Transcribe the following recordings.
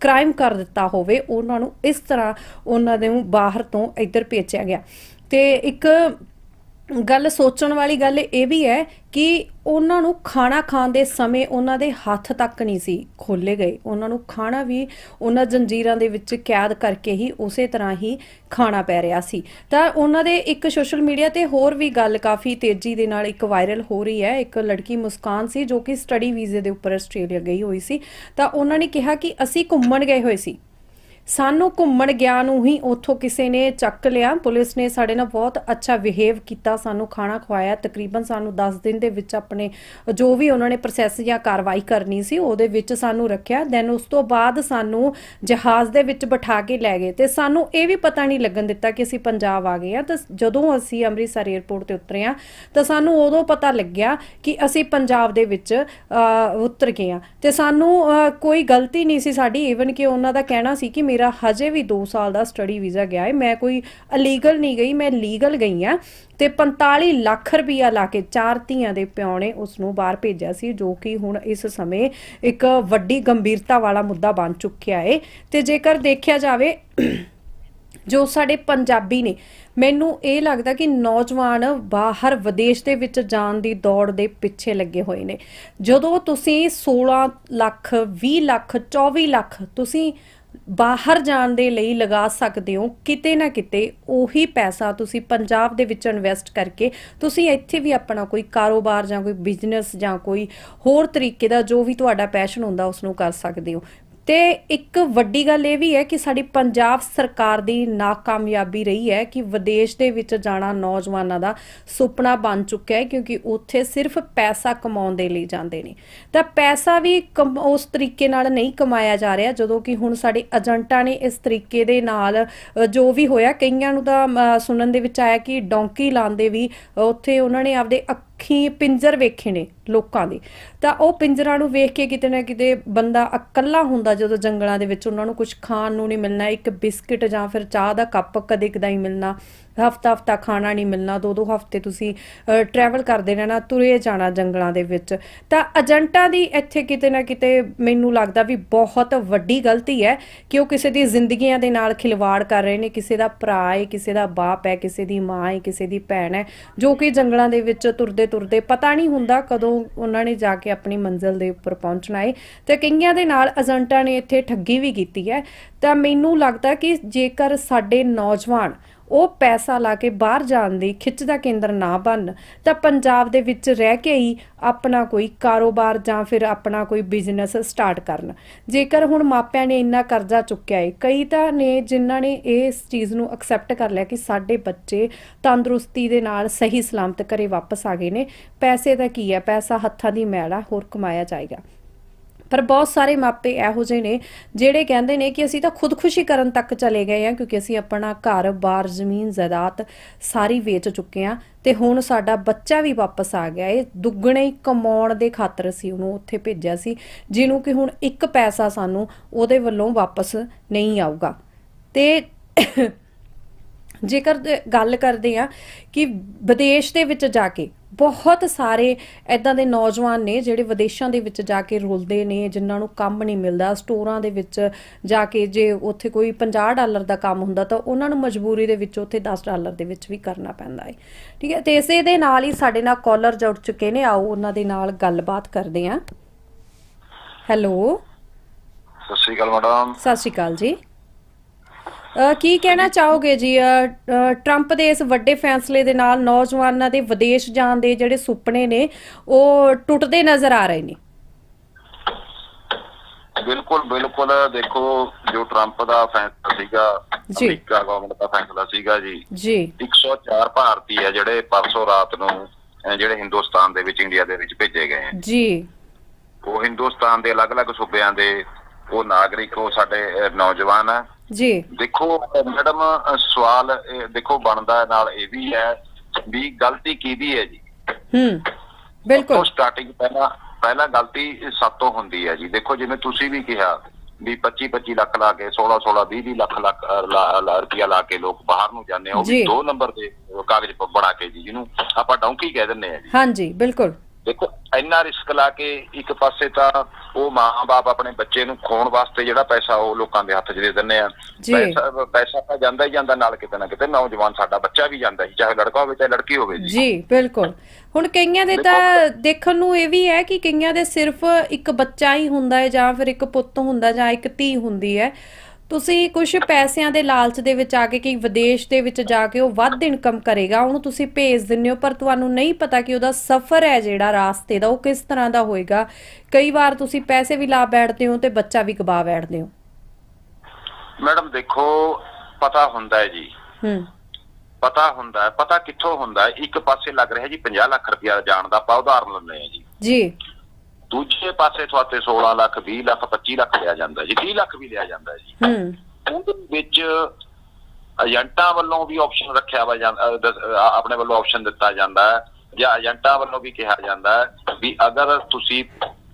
Crime ਕਰ ਦਿੱਤਾ ਹੋਵੇ, ਉਹਨਾਂ ਨੂੰ ਇਸ ਤਰ੍ਹਾਂ ਉਹਨਾਂ ਦੇ ਨੂੰ ਬਾਹਰ ਤੋਂ ਇੱਧਰ ਭੇਜਿਆ ਗਿਆ। ਤੇ ਇੱਕ ਗੱਲ ਸੋਚਣ ਵਾਲੀ ਗੱਲ ਇਹ ਵੀ ਹੈ ਕਿ ਉਹਨਾਂ ਨੂੰ ਖਾਣਾ ਖਾਣ ਦੇ ਸਮੇਂ ਉਹਨਾਂ ਦੇ ਹੱਥ ਤੱਕ ਨਹੀਂ ਸੀ ਖੋਲੇ ਗਏ। ਉਹਨਾਂ ਨੂੰ ਖਾਣਾ ਵੀ ਉਹਨਾਂ ਜੰਜੀਰਾਂ ਦੇ ਵਿੱਚ ਕੈਦ ਕਰਕੇ ਹੀ ਉਸੇ ਤਰ੍ਹਾਂ ਹੀ ਖਾਣਾ ਪੈ ਰਿਹਾ ਸੀ। ਤਾਂ ਉਹਨਾਂ ਦੇ ਇੱਕ ਸੋਸ਼ਲ ਮੀਡੀਆ ਤੇ ਹੋਰ ਵੀ ਗੱਲ ਕਾਫੀ ਤੇਜ਼ੀ ਦੇ ਨਾਲ ਇੱਕ ਵਾਇਰਲ ਹੋ ਰਹੀ ਹੈ। ਇੱਕ ਲੜਕੀ ਮੁਸਕਾਨ ਸੀ ਜੋ ਕਿ ਸਟੱਡੀ ਵੀਜ਼ੇ ਦੇ ਉੱਪਰ ਆਸਟ੍ਰੇਲੀਆ ਗਈ ਹੋਈ ਸੀ। ਤਾਂ ਉਹਨਾਂ ਨੇ ਕਿਹਾ ਕਿ ਅਸੀਂ ਘੁੰਮਣ ਗਏ ਹੋਏ ਸੀ। ਸਾਨੂੰ ਘੁੰਮਣ ਗਿਆ ਨੂੰ ਹੀ ਉੱਥੋਂ ਕਿਸੇ ਨੇ ਚੱਕ ਲਿਆ। ਪੁਲਿਸ ਨੇ ਸਾਡੇ ਨਾਲ ਬਹੁਤ ਅੱਛਾ ਬਿਹੇਵ ਕੀਤਾ, ਸਾਨੂੰ ਖਾਣਾ ਖਵਾਇਆ। ਤਕਰੀਬਨ ਸਾਨੂੰ 10 ਦਿਨ ਦੇ ਵਿੱਚ ਆਪਣੇ, ਜੋ ਵੀ ਉਹਨਾਂ ਨੇ ਪ੍ਰੋਸੈਸ ਜਾਂ ਕਾਰਵਾਈ ਕਰਨੀ ਸੀ, ਉਹਦੇ ਵਿੱਚ ਸਾਨੂੰ ਰੱਖਿਆ। ਦੈਨ ਉਸ ਤੋਂ ਬਾਅਦ ਸਾਨੂੰ ਜਹਾਜ਼ ਦੇ ਵਿੱਚ ਬਿਠਾ ਕੇ ਲੈ ਗਏ ਤੇ ਸਾਨੂੰ ਇਹ ਵੀ ਪਤਾ ਨਹੀਂ ਲੱਗਣ ਦਿੱਤਾ ਕਿ ਅਸੀਂ ਪੰਜਾਬ ਆ ਗਏ ਆ ਤਾਂ ਜਦੋਂ ਅਸੀਂ ਅੰਮ੍ਰਿਤਸਰ 에ਅਰਪੋਰਟ ਤੇ ਉਤਰੇ ਆ ਤਾਂ ਸਾਨੂੰ ਉਦੋਂ ਪਤਾ ਲੱਗਿਆ ਕਿ ਅਸੀਂ ਪੰਜਾਬ ਦੇ ਵਿੱਚ ਉਤਰ ਗਏ ਆ ਤੇ ਸਾਨੂੰ ਕੋਈ ਗਲਤੀ ਨਹੀਂ ਸੀ ਸਾਡੀ। ਈਵਨ ਕਿ ਉਹਨਾਂ ਦਾ ਕਹਿਣਾ ਸੀ ਕਿ ਮੇਰਾ ਹਜੇ ਵੀ 2 ਸਾਲ ਦਾ ਸਟੱਡੀ ਵੀਜ਼ਾ ਗਿਆ ਹੈ। ਮੈਂ ਕੋਈ ਅਲੀਗਲ ਨਹੀਂ ਗਈ, ਮੈਂ ਲੀਗਲ ਗਈ ਆ ਤੇ 45 ਲੱਖ ਰੁਪਈਆ ਲਾ ਕੇ ਚਾਰ ਧੀਆਂ ਦੇ ਪਿਓ ਨੇ ਉਸ ਨੂੰ ਬਾਹਰ ਭੇਜਿਆ ਸੀ, ਜੋ ਕਿ ਹੁਣ ਇਸ ਸਮੇਂ ਇੱਕ ਵੱਡੀ ਗੰਭੀਰਤਾ ਵਾਲਾ ਮੁੱਦਾ ਬਣ ਚੁੱਕਿਆ ਹੈ। ਤੇ ਜੇਕਰ ਦੇਖਿਆ ਜਾਵੇ, ਜੋ ਸਾਡੇ ਪੰਜਾਬੀ ਨੇ, ਮੈਨੂੰ ਇਹ ਲੱਗਦਾ ਕਿ ਨੌਜਵਾਨ ਬਾਹਰ ਵਿਦੇਸ਼ ਦੇ ਵਿੱਚ ਜਾਣ ਦੀ ਦੌੜ ਦੇ ਪਿੱਛੇ ਲੱਗੇ ਹੋਏ ਨੇ। ਜਦੋਂ ਤੁਸੀਂ 16 ਲੱਖ 20 ਲੱਖ 24 ਲੱਖ ਤੁਸੀਂ ਬਾਹਰ ਜਾਣ ਦੇ ਲਈ ਲਗਾ ਸਕਦੇ ਹੋ, ਕਿਤੇ ਨਾ ਕਿਤੇ ਉਹੀ ਪੈਸਾ ਤੁਸੀਂ ਪੰਜਾਬ ਦੇ ਵਿੱਚ ਇਨਵੈਸਟ ਕਰਕੇ ਤੁਸੀਂ ਇੱਥੇ ਵੀ ਆਪਣਾ ਕੋਈ ਕਾਰੋਬਾਰ ਜਾਂ ਕੋਈ ਬਿਜ਼ਨਸ ਜਾਂ ਕੋਈ ਹੋਰ ਤਰੀਕੇ ਦਾ ਜੋ ਵੀ ਤੁਹਾਡਾ ਪੈਸ਼ਨ ਹੁੰਦਾ ਉਸ ਨੂੰ ਕਰ ਸਕਦੇ ਹੋ। ਤੇ ਇੱਕ ਵੱਡੀ ਗੱਲ ਇਹ ਵੀ ਹੈ ਕਿ ਸਾਡੀ ਪੰਜਾਬ ਸਰਕਾਰ ਦੀ ਨਾਕਾਮਯਾਬੀ ਰਹੀ ਹੈ ਕਿ ਵਿਦੇਸ਼ ਦੇ ਵਿੱਚ ਜਾਣਾ ਨੌਜਵਾਨਾਂ ਦਾ ਸੁਪਨਾ ਬਣ ਚੁੱਕਿਆ ਹੈ ਕਿਉਂਕਿ ਉੱਥੇ ਸਿਰਫ ਪੈਸਾ ਕਮਾਉਣ ਦੇ ਲਈ ਜਾਂਦੇ ਨੇ। ਤਾਂ ਪੈਸਾ ਵੀ ਕਮ- ਉਸ ਤਰੀਕੇ ਨਾਲ ਨਹੀਂ ਕਮਾਇਆ ਜਾ ਰਿਹਾ, ਜਦੋਂ ਕਿ ਹੁਣ ਸਾਡੇ ਏਜੰਟਾਂ ਨੇ ਇਸ ਤਰੀਕੇ ਦੇ ਨਾਲ ਜੋ ਵੀ ਹੋਇਆ, ਕਈਆਂ ਨੂੰ ਤਾਂ ਸੁਣਨ ਦੇ ਵਿੱਚ ਆਇਆ ਕਿ ਡੌਂਕੀ ਲਾਉਂਦੇ ਵੀ ਉੱਥੇ ਉਹਨਾਂ ਨੇ ਆਪਦੇ ਅੱਖੀ ਪਿੰਜਰ ਵੇਖੇ ਨੇ ਲੋਕਾਂ ਦੇ। ਤਾਂ ਉਹ ਪਿੰਜਰਾਂ ਨੂੰ ਵੇਖ ਕੇ ਕਿਤੇ ਨਾ ਕਿਤੇ ਬੰਦਾ ਇਕੱਲਾ ਹੁੰਦਾ ਜਦੋਂ ਜੰਗਲਾਂ ਦੇ ਵਿੱਚ ਉਹਨਾਂ ਨੂੰ ਕੁਝ ਖਾਣ ਨੂੰ ਨਹੀਂ ਮਿਲਣਾ, ਇੱਕ ਬਿਸਕਟ ਜਾਂ ਫਿਰ ਚਾਹ ਦਾ ਕੱਪ ਕਦੇ ਕਦਾਈ ਮਿਲਣਾ। ਹਫਤਾ ਹਫਤਾ ਖਾਣਾ ਨਹੀਂ ਮਿਲਣਾ, ਦੋ ਦੋ ਹਫ਼ਤੇ ਤੁਸੀਂ ਟਰੈਵਲ ਕਰਦੇ ਰਹਿਣਾ, ਤੁਰੇ ਜਾਣਾ ਜੰਗਲਾਂ ਦੇ ਵਿੱਚ। ਤਾਂ ਏਜੰਟਾਂ ਦੀ ਇੱਥੇ ਕਿਤੇ ਨਾ ਕਿਤੇ ਮੈਨੂੰ ਲੱਗਦਾ ਵੀ ਬਹੁਤ ਵੱਡੀ ਗਲਤੀ ਹੈ ਕਿ ਉਹ ਕਿਸੇ ਦੀ ਜ਼ਿੰਦਗੀਆਂ ਦੇ ਨਾਲ ਖਿਲਵਾੜ ਕਰ ਰਹੇ ਨੇ। ਕਿਸੇ ਦਾ ਭਰਾ ਹੈ, ਕਿਸੇ ਦਾ ਬਾਪ ਹੈ, ਕਿਸੇ ਦੀ ਮਾਂ ਹੈ, ਕਿਸੇ ਦੀ ਭੈਣ ਹੈ, ਜੋ ਕਿ ਜੰਗਲਾਂ ਦੇ ਵਿੱਚ ਤੁਰਦੇ ਤੁਰਦੇ ਪਤਾ ਨਹੀਂ ਹੁੰਦਾ ਕਦੋਂ ਉਹਨਾਂ ਨੇ ਜਾ ਕੇ ਆਪਣੀ ਮੰਜ਼ਿਲ ਦੇ ਉੱਪਰ ਪਹੁੰਚਣਾ ਹੈ। ਤੇ ਕਈਆਂ ਦੇ ਨਾਲ ਏਜੰਟਾਂ ਨੇ ਇੱਥੇ ਠੱਗੀ ਵੀ ਕੀਤੀ ਹੈ। ਤਾਂ ਮੈਨੂੰ ਲੱਗਦਾ ਕਿ ਜੇਕਰ ਸਾਡੇ ਨੌਜਵਾਨ ਉਹ ਪੈਸਾ ਲਾ ਕੇ ਬਾਹਰ ਜਾਣ ਦੀ ਖਿੱਚ ਦਾ ਕੇਂਦਰ ਨਾ ਬਣ, ਤਾਂ ਪੰਜਾਬ ਦੇ ਵਿੱਚ ਰਹਿ ਕੇ ਹੀ ਆਪਣਾ ਕੋਈ ਕਾਰੋਬਾਰ ਜਾਂ ਫਿਰ ਆਪਣਾ ਕੋਈ ਬਿਜ਼ਨਸ ਸਟਾਰਟ ਕਰਨ। ਜੇਕਰ ਹੁਣ ਮਾਪਿਆਂ ਨੇ ਇੰਨਾ ਕਰਜ਼ਾ ਚੁੱਕਿਆ ਹੈ ਕਈ ਤਾਂ ਨੇ ਜਿਨ੍ਹਾਂ ਨੇ ਇਸ ਚੀਜ਼ ਨੂੰ ਐਕਸੈਪਟ ਕਰ ਲਿਆ ਕਿ ਸਾਡੇ ਬੱਚੇ ਤੰਦਰੁਸਤੀ ਦੇ ਨਾਲ ਸਹੀ ਸਲਾਮਤ ਘਰੇ ਵਾਪਸ ਆ ਗਏ ਨੇ, ਪੈਸੇ ਦਾ ਕੀ ਹੈ? ਪੈਸਾ ਹੱਥਾਂ ਦੀ ਮੈਲ ਆ, ਹੋਰ ਕਮਾਇਆ ਜਾਏਗਾ। ਪਰ ਬਹੁਤ ਸਾਰੇ ਮਾਪੇ ਇਹੋ ਜਿਹੇ ਨੇ ਜਿਹੜੇ ਕਹਿੰਦੇ ਨੇ ਕਿ ਅਸੀਂ ਤਾਂ ਖੁਦਕੁਸ਼ੀ ਕਰਨ ਤੱਕ ਚਲੇ ਗਏ ਆ ਕਿਉਂਕਿ ਅਸੀਂ ਆਪਣਾ ਘਰ, ਬਾਰ, ਜ਼ਮੀਨ ਜਾਇਦਾਦ ਸਾਰੀ ਵੇਚ ਚੁੱਕੇ ਆ ਤੇ ਹੁਣ ਸਾਡਾ ਬੱਚਾ ਵੀ ਵਾਪਸ ਆ ਗਿਆ। ਏ ਦੁੱਗਣੇ ਹੀ ਕਮਾਉਣ ਦੇ ਖਾਤਰ ਅਸੀਂ ਉਹਨੂੰ ਉੱਥੇ ਭੇਜਿਆ ਸੀ, ਜਿਹਨੂੰ ਕਿ ਹੁਣ ਇੱਕ ਪੈਸਾ ਸਾਨੂੰ ਉਹਦੇ ਵੱਲੋਂ ਵਾਪਸ ਨਹੀਂ ਆਊਗਾ। ਤੇ ਜੇਕਰ ਗੱਲ ਕਰਦੇ ਆ ਕਿ ਵਿਦੇਸ਼ ਦੇ ਵਿੱਚ ਜਾ ਕੇ ਬਹੁਤ ਸਾਰੇ ਐਦਾਂ ਦੇ ਨੌਜਵਾਨ ਨੇ ਜਿਹੜੇ ਵਿਦੇਸ਼ਾਂ ਦੇ ਵਿੱਚ ਜਾ ਕੇ ਰੁਲਦੇ ਨੇ ਜਿਨ੍ਹਾਂ ਨੂੰ ਕੰਮ ਨਹੀਂ ਮਿਲਦਾ। ਸਟੋਰਾਂ ਦੇ ਵਿੱਚ ਜਾ ਕੇ ਜੇ ਉੱਥੇ ਕੋਈ 50 ਡਾਲਰ ਦਾ ਕੰਮ ਹੁੰਦਾ ਤਾਂ ਉਹਨਾਂ ਨੂੰ ਮਜਬੂਰੀ ਦੇ ਵਿੱਚ ਉੱਥੇ 10 ਡਾਲਰ ਦੇ ਵਿੱਚ ਵੀ ਕਰਨਾ ਪੈਂਦਾ ਹੈ ਠੀਕ ਹੈ ਤੇ ਇਸੇ ਦੇ ਨਾਲ ਹੀ ਸਾਡੇ ਨਾਲ ਕਾਲਰ ਜੁੜ ਚੁੱਕੇ ਨੇ। ਆਓ ਉਹਨਾਂ ਦੇ ਨਾਲ ਗੱਲਬਾਤ ਕਰਦੇ ਹਾਂ। ਹੈਲੋ। ਸਤਿ ਸ਼੍ਰੀ ਅਕਾਲ ਮੈਡਮ। ਸਤਿ ਸ਼੍ਰੀ ਅਕਾਲ ਜੀ। ਕੀ ਕਹਿਣਾ ਚਾਹੋਗੇ ਜੀ? ਟਰੰਪ ਦੇ ਇਸ ਵੱਡੇ ਫੈਸਲੇ ਦੇ ਨਾਲ ਨੌਜਵਾਨਾਂ ਦੇ ਵਿਦੇਸ਼ ਜਾਣ ਦੇ ਜਿਹੜੇ ਸੁਪਨੇ ਨੇ ਉਹ ਟੁੱਟਦੇ ਨਜ਼ਰ ਆ ਰਹੇ ਨੇ। ਬਿਲਕੁਲ ਬਿਲਕੁਲ। ਦੇਖੋ ਜੋ ਟਰੰਪ ਦਾ ਫੈਸਲਾ ਸੀਗਾ। ਅਮਰੀਕਾ ਗਵਰਨਮੈਂਟ ਦਾ ਫੈਸਲਾ ਸੀਗਾ ਜੀ। ਜੀ। 104 ਭਾਰਤੀ ਆ ਜਿਹੜੇ ਪਰਸੋਂ ਰਾਤ ਨੂੰ ਜਿਹੜੇ ਹਿੰਦੁਸਤਾਨ ਦੇ ਵਿੱਚ ਇੰਡੀਆ ਦੇ ਵਿੱਚ ਭੇਜੇ ਗਏ ਆ। ਜੀ। ਉਹ ਹਿੰਦੁਸਤਾਨ ਦੇ ਅਲੱਗ-ਅਲੱਗ ਸੂਬਿਆਂ ਦੇ ਉਹ ਨਾਗਰਿਕ ਉਹ ਸਾਡੇ ਨੌਜਵਾਨ ਆ। ਜੀ। ਦੇਖੋ ਮੈਡਮ ਸਵਾਲ ਦੇਖੋ ਬਣਦਾ ਨਾਲ ਇਹ ਵੀ ਹੈ ਵੀ ਗਲਤੀ ਕਿਹਦੀ ਹੈ ਜੀ? ਹੂੰ ਤੋਂ ਬਿਲਕੁਲ ਸਟਾਰਟਿੰਗ ਪਹਿਲਾਂ ਪਹਿਲਾਂ ਗਲਤੀ ਸਾਤੋਂ ਹੁੰਦੀ ਹੈ ਜੀ। ਦੇਖੋ ਜਿਵੇਂ ਤੁਸੀਂ ਵੀ ਕਿਹਾ ਵੀ 25 25 ਲੱਖ ਲਾ ਕੇ 16 16 20 20 ਲੱਖ ਲੱਖ ਅ, ਲਾ- ਲਾ- ਰੁਪਇਆ ਲਾ ਕੇ ਲੋਕ ਬਾਹਰ ਨੂੰ ਜਾਂਦੇ ਆ ਉਹ ਵੀ ਜੀ। ਦੋ ਨੰਬਰ ਦੇ ਕਾਗਜ਼ ਬਣਾ ਕੇ ਜੀ ਜਿਹਨੂੰ ਆਪਾਂ ਡੌਂਕੀ ਕਹਿ ਦਿੰਦੇ ਆ ਜੀ। ਹਾਂਜੀ ਬਿਲਕੁਲ। ਇੰਨਾ ਰਿਸਕ ਲਾ ਕੇ ਇੱਕ ਪਾਸੇ ਤਾਂ ਉਹ ਮਾਂ-ਬਾਪ ਆਪਣੇ ਬੱਚੇ ਨੂੰ ਖਵਾਉਣ ਵਾਸਤੇ ਜਿਹੜਾ ਪੈਸਾ ਉਹ ਲੋਕਾਂ ਦੇ ਹੱਥ 'ਚ ਦੇ ਦਿੰਦੇ ਆ। ਪੈਸਾ ਪੈਸਾ ਤਾਂ ਜਾਂਦਾ ਹੀ ਜਾਂਦਾ ਨਾਲ ਕਿਤੇ ਨਾ ਕਿਤੇ ਨੌਜਵਾਨ ਸਾਡਾ ਬੱਚਾ ਵੀ ਜਾਂਦਾ ਸੀ ਚਾਹੇ ਲੜਕਾ ਹੋਵੇ ਚਾਹੇ ਲੜਕੀ ਹੋਵੇ ਜੀ। ਜੀ ਬਿਲਕੁਲ। ਹੁਣ ਕਈਆਂ ਦੇ ਤਾਂ ਦੇਖਣ ਨੂੰ ਇਹ ਵੀ ਹੈ ਕਿ ਕਈਆਂ ਦੇ ਸਿਰਫ ਇੱਕ ਬੱਚਾ ਹੀ ਹੁੰਦਾ ਹੈ ਜਾਂ ਫਿਰ ਇੱਕ ਪੁੱਤ ਹੁੰਦਾ ਜਾਂ ਇੱਕ ਧੀ ਹੁੰਦੀ ਹੈ। ਤੁਸੀਂ ਕੁਝ ਪੈਸਿਆਂ ਦੇ ਲਾਲਚ ਦੇ ਵਿੱਚ ਆ ਕੇ ਕਿ ਵਿਦੇਸ਼ ਦੇ ਵਿੱਚ ਜਾ ਕੇ ਉਹ ਵੱਧ ਇਨਕਮ ਕਰੇਗਾ ਉਹਨੂੰ ਤੁਸੀਂ ਭੇਜ ਦਿੰਦੇ ਹੋ ਪਰ ਤੁਹਾਨੂੰ ਨਹੀਂ ਪਤਾ ਕਿ ਉਹਦਾ ਸਫ਼ਰ ਹੈ ਜਿਹੜਾ ਰਾਸਤੇ ਦਾ ਉਹ ਕਿਸ ਤਰ੍ਹਾਂ ਦਾ ਹੋਏਗਾ। ਕਈ ਵਾਰ ਤੁਸੀਂ ਪੈਸੇ ਵੀ ਲਾ ਬੈਠਦੇ ਹੋ ਤੇ ਬੱਚਾ ਵੀ ਗਵਾ ਬੈਠਦੇ ਹੋ। ਮੈਡਮ ਦੇਖੋ ਪਤਾ ਹੁੰਦਾ ਹੈ ਜੀ। ਹੂੰ। ਪਤਾ ਹੁੰਦਾ ਹੈ ਪਤਾ ਕਿੱਥੋਂ ਹੁੰਦਾ ਹੈ। ਇੱਕ ਪਾਸੇ ਲੱਗ ਰਿਹਾ ਜੀ 50 ਲੱਖ ਰੁਪਇਆ ਜਾਣ ਦਾ ਆਪਾਂ ਉਦਾਹਰਨ ਲੈਂਦੇ ਹਾਂ ਜੀ। ਜੀ। ਦੂਜੇ ਪਾਸੇ ਤੁਹਾਡੇ 16 ਲੱਖ 20 ਲੱਖ 25 ਲੱਖ ਲਿਆ ਜਾਂਦਾ ਜੀ 30 ਲੱਖ ਵੀ ਲਿਆ ਜਾਂਦਾ ਜੀ। ਹੂੰ। ਉਹਦੇ ਵਿੱਚ ਏਜੰਟਾਂ ਵੱਲੋਂ ਵੀ ਆਪਸ਼ਨ ਰੱਖਿਆ ਵਾ ਆਪਣੇ ਵੱਲੋਂ ਆਪਸ਼ਨ ਦਿੱਤਾ ਜਾਂਦਾ ਹੈ। ਜਾਂ ਏਜੰਟਾਂ ਵੱਲੋਂ ਵੀ ਕਿਹਾ ਜਾਂਦਾ ਹੈ ਵੀ ਅਗਰ ਤੁਸੀਂ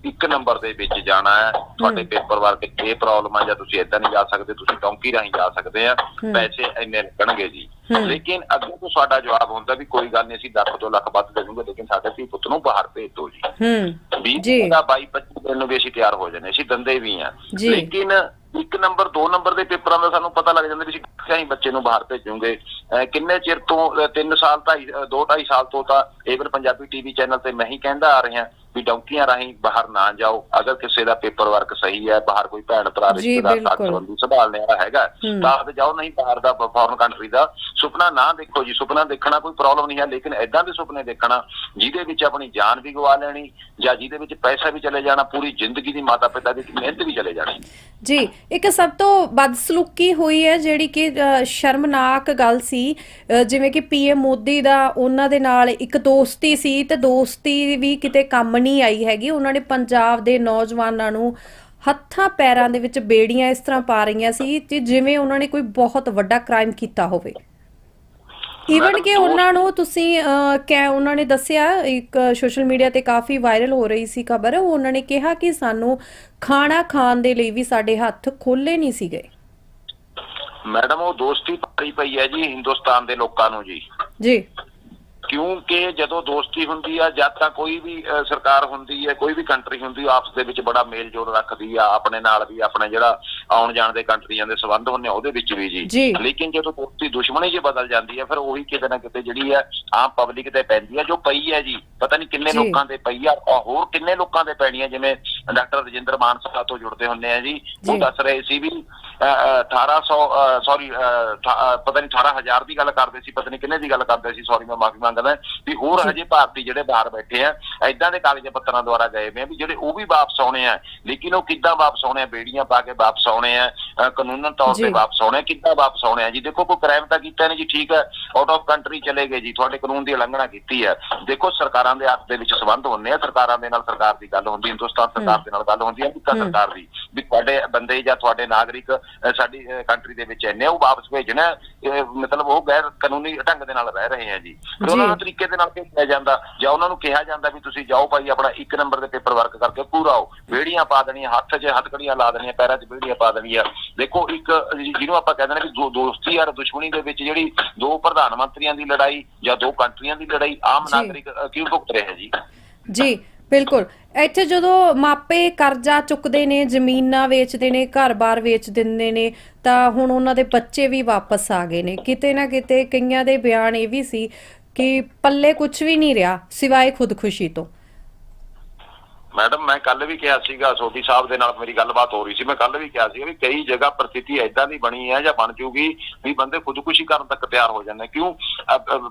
ਇੱਕ ਨੰਬਰ ਦੇ ਵਿੱਚ ਜਾਣਾ ਹੈ। ਤੁਹਾਡੇ ਪੇਪਰ ਵਰਕ ਇਹ ਪ੍ਰੋਬਲਮ ਆ ਜਾਂ ਤੁਸੀਂ ਏਦਾਂ ਨਹੀਂ ਜਾ ਸਕਦੇ ਤੁਸੀਂ ਡੌਂਕੀ ਰਾਹੀਂ ਜਾ ਸਕਦੇ ਆ। ਪੈਸੇ ਇੰਨੇ ਲੱਗਣਗੇ ਜੀ। ਲੇਕਿਨ ਅੱਗੇ ਤੋਂ ਸਾਡਾ ਜਵਾਬ ਹੁੰਦਾ ਵੀ ਕੋਈ ਗੱਲ ਨਹੀਂ ਅਸੀਂ ਲੱਖ ਦੋ ਲੱਖ ਵੱਧ ਦੇ ਦੂੰਗੇ ਲੇਕਿਨ ਸਾਡੇ ਧੀ ਪੁੱਤ ਨੂੰ ਬਾਹਰ ਭੇਜ ਦਿਓ ਜੀ। ਹੂੰ। ਜੀ। ਦਾ 22 25 ਦਿਨ ਨੂੰ ਵੀ ਅਸੀਂ ਤਿਆਰ ਹੋ ਜਾਂਦੇ ਅਸੀਂ ਦੰਦੇ ਵੀ ਆ। ਲੇਕਿਨ ਇੱਕ ਨੰਬਰ ਦੋ ਨੰਬਰ ਦੇ ਪੇਪਰਾਂ ਦਾ ਸਾਨੂੰ ਪਤਾ ਲੱਗ ਜਾਂਦਾ ਵੀ ਅਸੀਂ ਹੀ ਬੱਚੇ ਨੂੰ ਬਾਹਰ ਭੇਜੂਗੇ। ਕਿੰਨੇ ਚਿਰ ਤੋਂ 3 ਸਾਲ ਢਾਈ 2 2.5 ਸਾਲ ਤੋਂ ਤਾਂ ਏਵਨ ਪੰਜਾਬੀ ਟੀਵੀ ਚੈਨਲ ਤੇ ਮੈਂ ਹੀ ਕਹਿੰਦਾ ਆ ਰਿਹਾ। ਵੀ ਡੌਂਕੀਆਂ ਰਾਹੀਂ ਬਾਹਰ ਨਾ ਜਾਓ ਅਗਰ ਕਿਸੇ ਦਾ ਪੇਪਰ ਵਰਕ ਸਹੀ ਹੈ ਬਾਹਰ ਕੋਈ ਭੈਣ ਭਰਾ ਰਿਸ਼ਤੇਦਾਰ ਸਾਥ। ਸੰਬੰਧੀ ਸੰਭਾਲਣੇ ਵਾਲਾ ਹੈਗਾ। ਤਾਂ ਆਪ ਜਾਓ ਨਹੀਂ ਬਾਹਰ ਦਾ ਫੋਰਨ ਕੰਟਰੀ ਦਾ ਸੁਪਨਾ ਨਾ ਦੇਖੋ ਜੀ ਸੁਪਨਾ ਦੇਖਣਾ ਕੋਈ ਪ੍ਰੋਬਲਮ ਨਹੀਂ ਹੈ ਲੇਕਿਨ ਐਦਾਂ ਦੇ ਸੁਪਨੇ ਦੇਖਣਾ ਜਿਹਦੇ ਵਿੱਚ ਆਪਣੀ ਜਾਨ ਵੀ ਗਵਾ ਲੈਣੀ ਜਾਂ ਜਿਹਦੇ ਵਿੱਚ ਪੈਸਾ ਵੀ ਚਲੇ ਜਾਣਾ ਪੂਰੀ ਜ਼ਿੰਦਗੀ ਦੀ ਮਾਤਾ ਪਿਤਾ ਦੀ ਮਿਹਨਤ ਵੀ ਚਲੇ ਜਾਣੀ ਜੀ ਇੱਕ ਸਭ ਤੋਂ ਬਦਸਲੂਕੀ ਹੋਈ ਹੈ ਜਿਹੜੀ ਕਿ ਸ਼ਰਮਨਾਕ ਗੱਲ ਸੀ ਜਿਵੇਂ ਕਿ ਪੀਐਮ ਮੋਦੀ ਦਾ ਉਹਨਾਂ ਦੇ ਨਾਲ ਇੱਕ ਦੋਸਤੀ ਸੀ ਤੇ ਦੋਸਤੀ ਵੀ ਕਿਤੇ ਕੰਮ ਨਹੀਂ ਆਈ ਹੈਗੀ ਉਹਨਾਂ ਨੇ ਪੰਜਾਬ ਦੇ ਨੌਜਵਾਨਾਂ ਨੂੰ ਹੱਥਾਂ ਪੈਰਾਂ ਦੇ ਵਿੱਚ ਬੇੜੀਆਂ ਇਸ ਤਰ੍ਹਾਂ ਪਾ ਰਹੀਆਂ ਸੀ ਤੇ ਜਿਵੇਂ ਉਹਨਾਂ ਨੇ ਕੋਈ ਬਹੁਤ ਵੱਡਾ ਕ੍ਰਾਈਮ ਕੀਤਾ ਹੋਵੇ। ਈਵਨ ਕਿ ਉਹਨਾਂ ਨੂੰ ਤੁਸੀਂ ਕਹਿ ਉਹਨਾਂ ਨੇ ਦੱਸਿਆ ਇੱਕ ਸੋਸ਼ਲ ਮੀਡੀਆ ਤੇ ਕਾਫੀ ਵਾਇਰਲ ਹੋ ਰਹੀ ਸੀ ਖਬਰ ਉਹਨਾਂ ਨੇ ਕਿਹਾ ਕਿ ਸਾਨੂੰ ਖਾਣਾ ਖਾਣ ਦੇ ਲਈ ਵੀ ਸਾਡੇ ਹੱਥ ਖੋਲੇ ਨਹੀਂ ਸੀ ਗਏ ਮੈਡਮ ਉਹ ਦੋਸਤੀ ਪਾਰੀ ਪਈ ਹੈ ਜੀ ਹਿੰਦੁਸਤਾਨ ਦੇ ਲੋਕਾਂ ਨੂੰ ਜੀ। ਜੀ। ਕਿਉਂਕਿ ਜਦੋਂ ਦੋਸਤੀ ਹੁੰਦੀ ਆ ਜਦ ਤਾਂ ਕੋਈ ਵੀ ਸਰਕਾਰ ਹੁੰਦੀ ਹੈ ਕੋਈ ਵੀ ਕੰਟਰੀ ਹੁੰਦੀ ਆ, ਆਪਸ ਦੇ ਵਿੱਚ ਬੜਾ ਮੇਲ ਜੋਲ ਰੱਖਦੀ ਆ ਆਪਣੇ ਨਾਲ ਵੀ ਆਪਣੇ ਜਿਹੜਾ ਆਉਣ ਜਾਣ ਦੇ ਕੰਟਰੀਆਂ ਦੇ ਸੰਬੰਧ ਹੁੰਦੇ ਆ ਉਹਦੇ ਵਿੱਚ ਵੀ ਜੀ। ਜੀ ਲੇਕਿਨ ਜਦੋਂ ਦੋਸਤੀ ਦੁਸ਼ਮਣੀ 'ਚ ਬਦਲ ਜਾਂਦੀ ਹੈ ਫਿਰ ਉਹੀ ਕਿਤੇ ਨਾ ਕਿਤੇ ਜਿਹੜੀ ਹੈ ਆਮ ਪਬਲਿਕ ਤੇ ਪੈਂਦੀ ਹੈ ਜੋ ਪਈ ਹੈ ਜੀ ਪਤਾ ਨਹੀਂ ਕਿੰਨੇ ਜੀ। ਲੋਕਾਂ ਦੇ ਪਈ ਆ ਹੋਰ ਕਿੰਨੇ ਲੋਕਾਂ ਦੇ ਪੈਣੀ ਹੈ ਜਿਵੇਂ ਡਾਕਟਰ ਰਜਿੰਦਰ ਮਾਨ ਸਾਹਿਬ ਤੋਂ ਜੁੜਦੇ ਹੁੰਦੇ ਆ ਜੀ ਉਹ ਜੀ। ਦੱਸ ਰਹੇ ਸੀ ਵੀ ਅਹ, ਅਹ, 1800 ਸੌਰੀ ਪਤਾ ਨਹੀਂ 18000 ਦੀ ਗੱਲ ਕਰਦੇ ਸੀ ਪਤਾ ਨਹੀਂ ਕਿੰਨੇ ਦੀ ਗੱਲ ਕਰਦੇ ਸੀ ਸੌਰੀ ਮੈਂ ਮਾਫੀ ਮੰਗਦਾ ਵੀ ਹੋਰ। ਹਜੇ ਭਾਰਤੀ ਜਿਹੜੇ ਬਾਹਰ ਬੈਠੇ ਆ ਐਦਾਂ ਦੇ ਕਾਗਜ਼ ਪੱਤਰਾਂ ਦੁਆਰਾ ਗਏ ਵੇ ਆ ਵੀ ਜਿਹੜੇ ਉਹ ਵੀ ਵਾਪਸ ਆਉਣੇ ਆ। ਲੇਕਿਨ ਉਹ ਕਿੱਦਾਂ ਵਾਪਸ ਆਉਣੇ ਆ? ਬੇੜੀਆਂ ਪਾ ਕੇ ਵਾਪਸ ਆਉਣੇ ਆ ਕਾਨੂੰਨਨ ਤੌਰ। ਤੇ ਵਾਪਸ ਆਉਣੇ ਆ ਕਿੱਦਾਂ ਵਾਪਸ ਆਉਣੇ ਆ? ਜੀ ਦੇਖੋ ਕੋਈ ਕ੍ਰਾਈਮ ਤਾਂ ਕੀਤਾ ਨਹੀਂ ਜੀ ਠੀਕ ਹੈ ਆਊਟ ਆਫ ਕੰਟਰੀ ਚਲੇ ਗਏ ਜੀ ਤੁਹਾਡੇ ਕਾਨੂੰਨ ਦੀ ਉਲੰਘਣਾ ਕੀਤੀ ਹੈ ਦੇਖੋ ਸਰਕਾਰਾਂ ਦੇ ਹੱਥ ਦੇ ਵਿੱਚ ਸਬੰਧ ਹੁੰਦੇ ਆ ਸਰਕਾਰਾਂ ਦੇ ਨਾਲ ਸਰਕਾਰ ਦੀ ਗੱਲ ਹੁੰਦੀ ਹਿੰਦੁਸਤਾਨ ਸਰਕਾਰ ਦੇ ਨਾਲ ਗੱਲ ਹੁੰਦੀ ਹੈ ਹੂੰ। ਸਰਕਾਰ ਦੀ ਵੀ ਤੁਹਾਡੇ ਬੰਦੇ ਜਾਂ ਤੁਹਾਡੇ ਨਾਗਰਿਕ ਸਾਡੀ ਕੰਟਰੀ ਦੇ ਵਿੱਚ ਇੰਨੇ ਉਹ ਵਾਪਸ ਭੇਜਣਾ ਮਤਲਬ ਉਹ ਗੈਰ ਕਾਨੂੰਨੀ ਢੰਗ ਦੇ ਨਾਲ ਰਹਿ ਰਹੇ ਆ ਜੀ। ਉਹਨਾਂ ਨੂੰ ਤਰੀਕੇ ਦੇ ਨਾਲ ਭੇਜਿਆ ਜਾਂਦਾ। ਜਾਂ ਉਹਨਾਂ ਨੂੰ ਕਿਹਾ ਜਾਂਦਾ ਵੀ ਤੁਸੀਂ ਜਾਓ ਭਾਈ ਆਪਣਾ ਇੱਕ ਨੰਬਰ ਦੇ ਪੇਪਰ ਵਰਕ ਕਰਕੇ ਪੂਰਾ ਆਓ। ਬੇੜੀਆਂ ਪਾ ਦੇਣੀਆਂ ਹੱਥ 'ਚ ਹੱਥਕੜੀਆਂ ਲਾ ਦੇਣੀਆਂ ਪੈਰਾਂ 'ਚ ਬੇੜੀਆਂ ਪਾ ਦੇਣੀਆਂ। ਦੇਖੋ ਇੱਕ ਜਿਹਨੂੰ ਆਪਾਂ ਕਹਿੰਦੇ ਨੇ ਦੋ ਦੋਸਤੀ ਔਰ ਦੁਸ਼ਮਣੀ ਦੇ ਵਿੱਚ ਜਿਹੜੀ ਦੋ ਪ੍ਰਧਾਨ ਮੰਤਰੀਆਂ ਦੀ ਲੜਾਈ ਜਾਂ ਦੋ ਕੰਟਰੀਆਂ ਦੀ ਲੜਾਈ ਆਮ। ਨਾਗਰਿਕ ਕਿਉਂ ਭੁਗਤ ਰਿਹਾ ਜੀ? ਜੀ ਬਿਲਕੁਲ। ਇੱਥੇ ਜਦੋਂ ਮਾਪੇ ਕਰਜ਼ਾ ਚੁੱਕਦੇ ਨੇ ਜ਼ਮੀਨਾਂ ਵੇਚਦੇ ਨੇ ਘਰ-ਬਾਰ ਵੇਚ ਦਿੰਦੇ ਨੇ ਤਾਂ ਹੁਣ ਉਹਨਾਂ ਦੇ ਬੱਚੇ ਵੀ ਵਾਪਸ ਆ ਗਏ ਨੇ। ਕਿਤੇ ਨਾ ਕਿਤੇ ਕਈਆਂ ਦੇ ਬਿਆਨ ਇਹ ਵੀ ਸੀ ਕਿ ਪੱਲੇ ਕੁਝ ਵੀ ਨਹੀਂ ਰਿਹਾ ਸਿਵਾਏ ਖੁਦਕੁਸ਼ੀ ਤੋਂ। ਮੈਡਮ ਮੈਂ ਕੱਲ ਵੀ ਕਿਹਾ ਸੀਗਾ ਸੋਢੀ ਸਾਹਿਬ ਦੇ ਨਾਲ ਮੇਰੀ ਗੱਲਬਾਤ ਹੋ ਰਹੀ ਸੀ ਮੈਂ ਕੱਲ ਵੀ ਕਿਹਾ ਸੀਗਾ ਵੀ ਕਈ ਜਗ੍ਹਾ ਪ੍ਰਸਥਿਤੀ ਐਦਾਂ ਦੀ ਬਣੀ ਹੈ ਜਾਂ ਬਣ ਜੂਗੀ ਵੀ ਬੰਦੇ ਖੁਦਕੁਸ਼ੀ ਕਰਨ ਤੱਕ ਤਿਆਰ ਹੋ ਜਾਂਦੇ ਕਿਉਂ?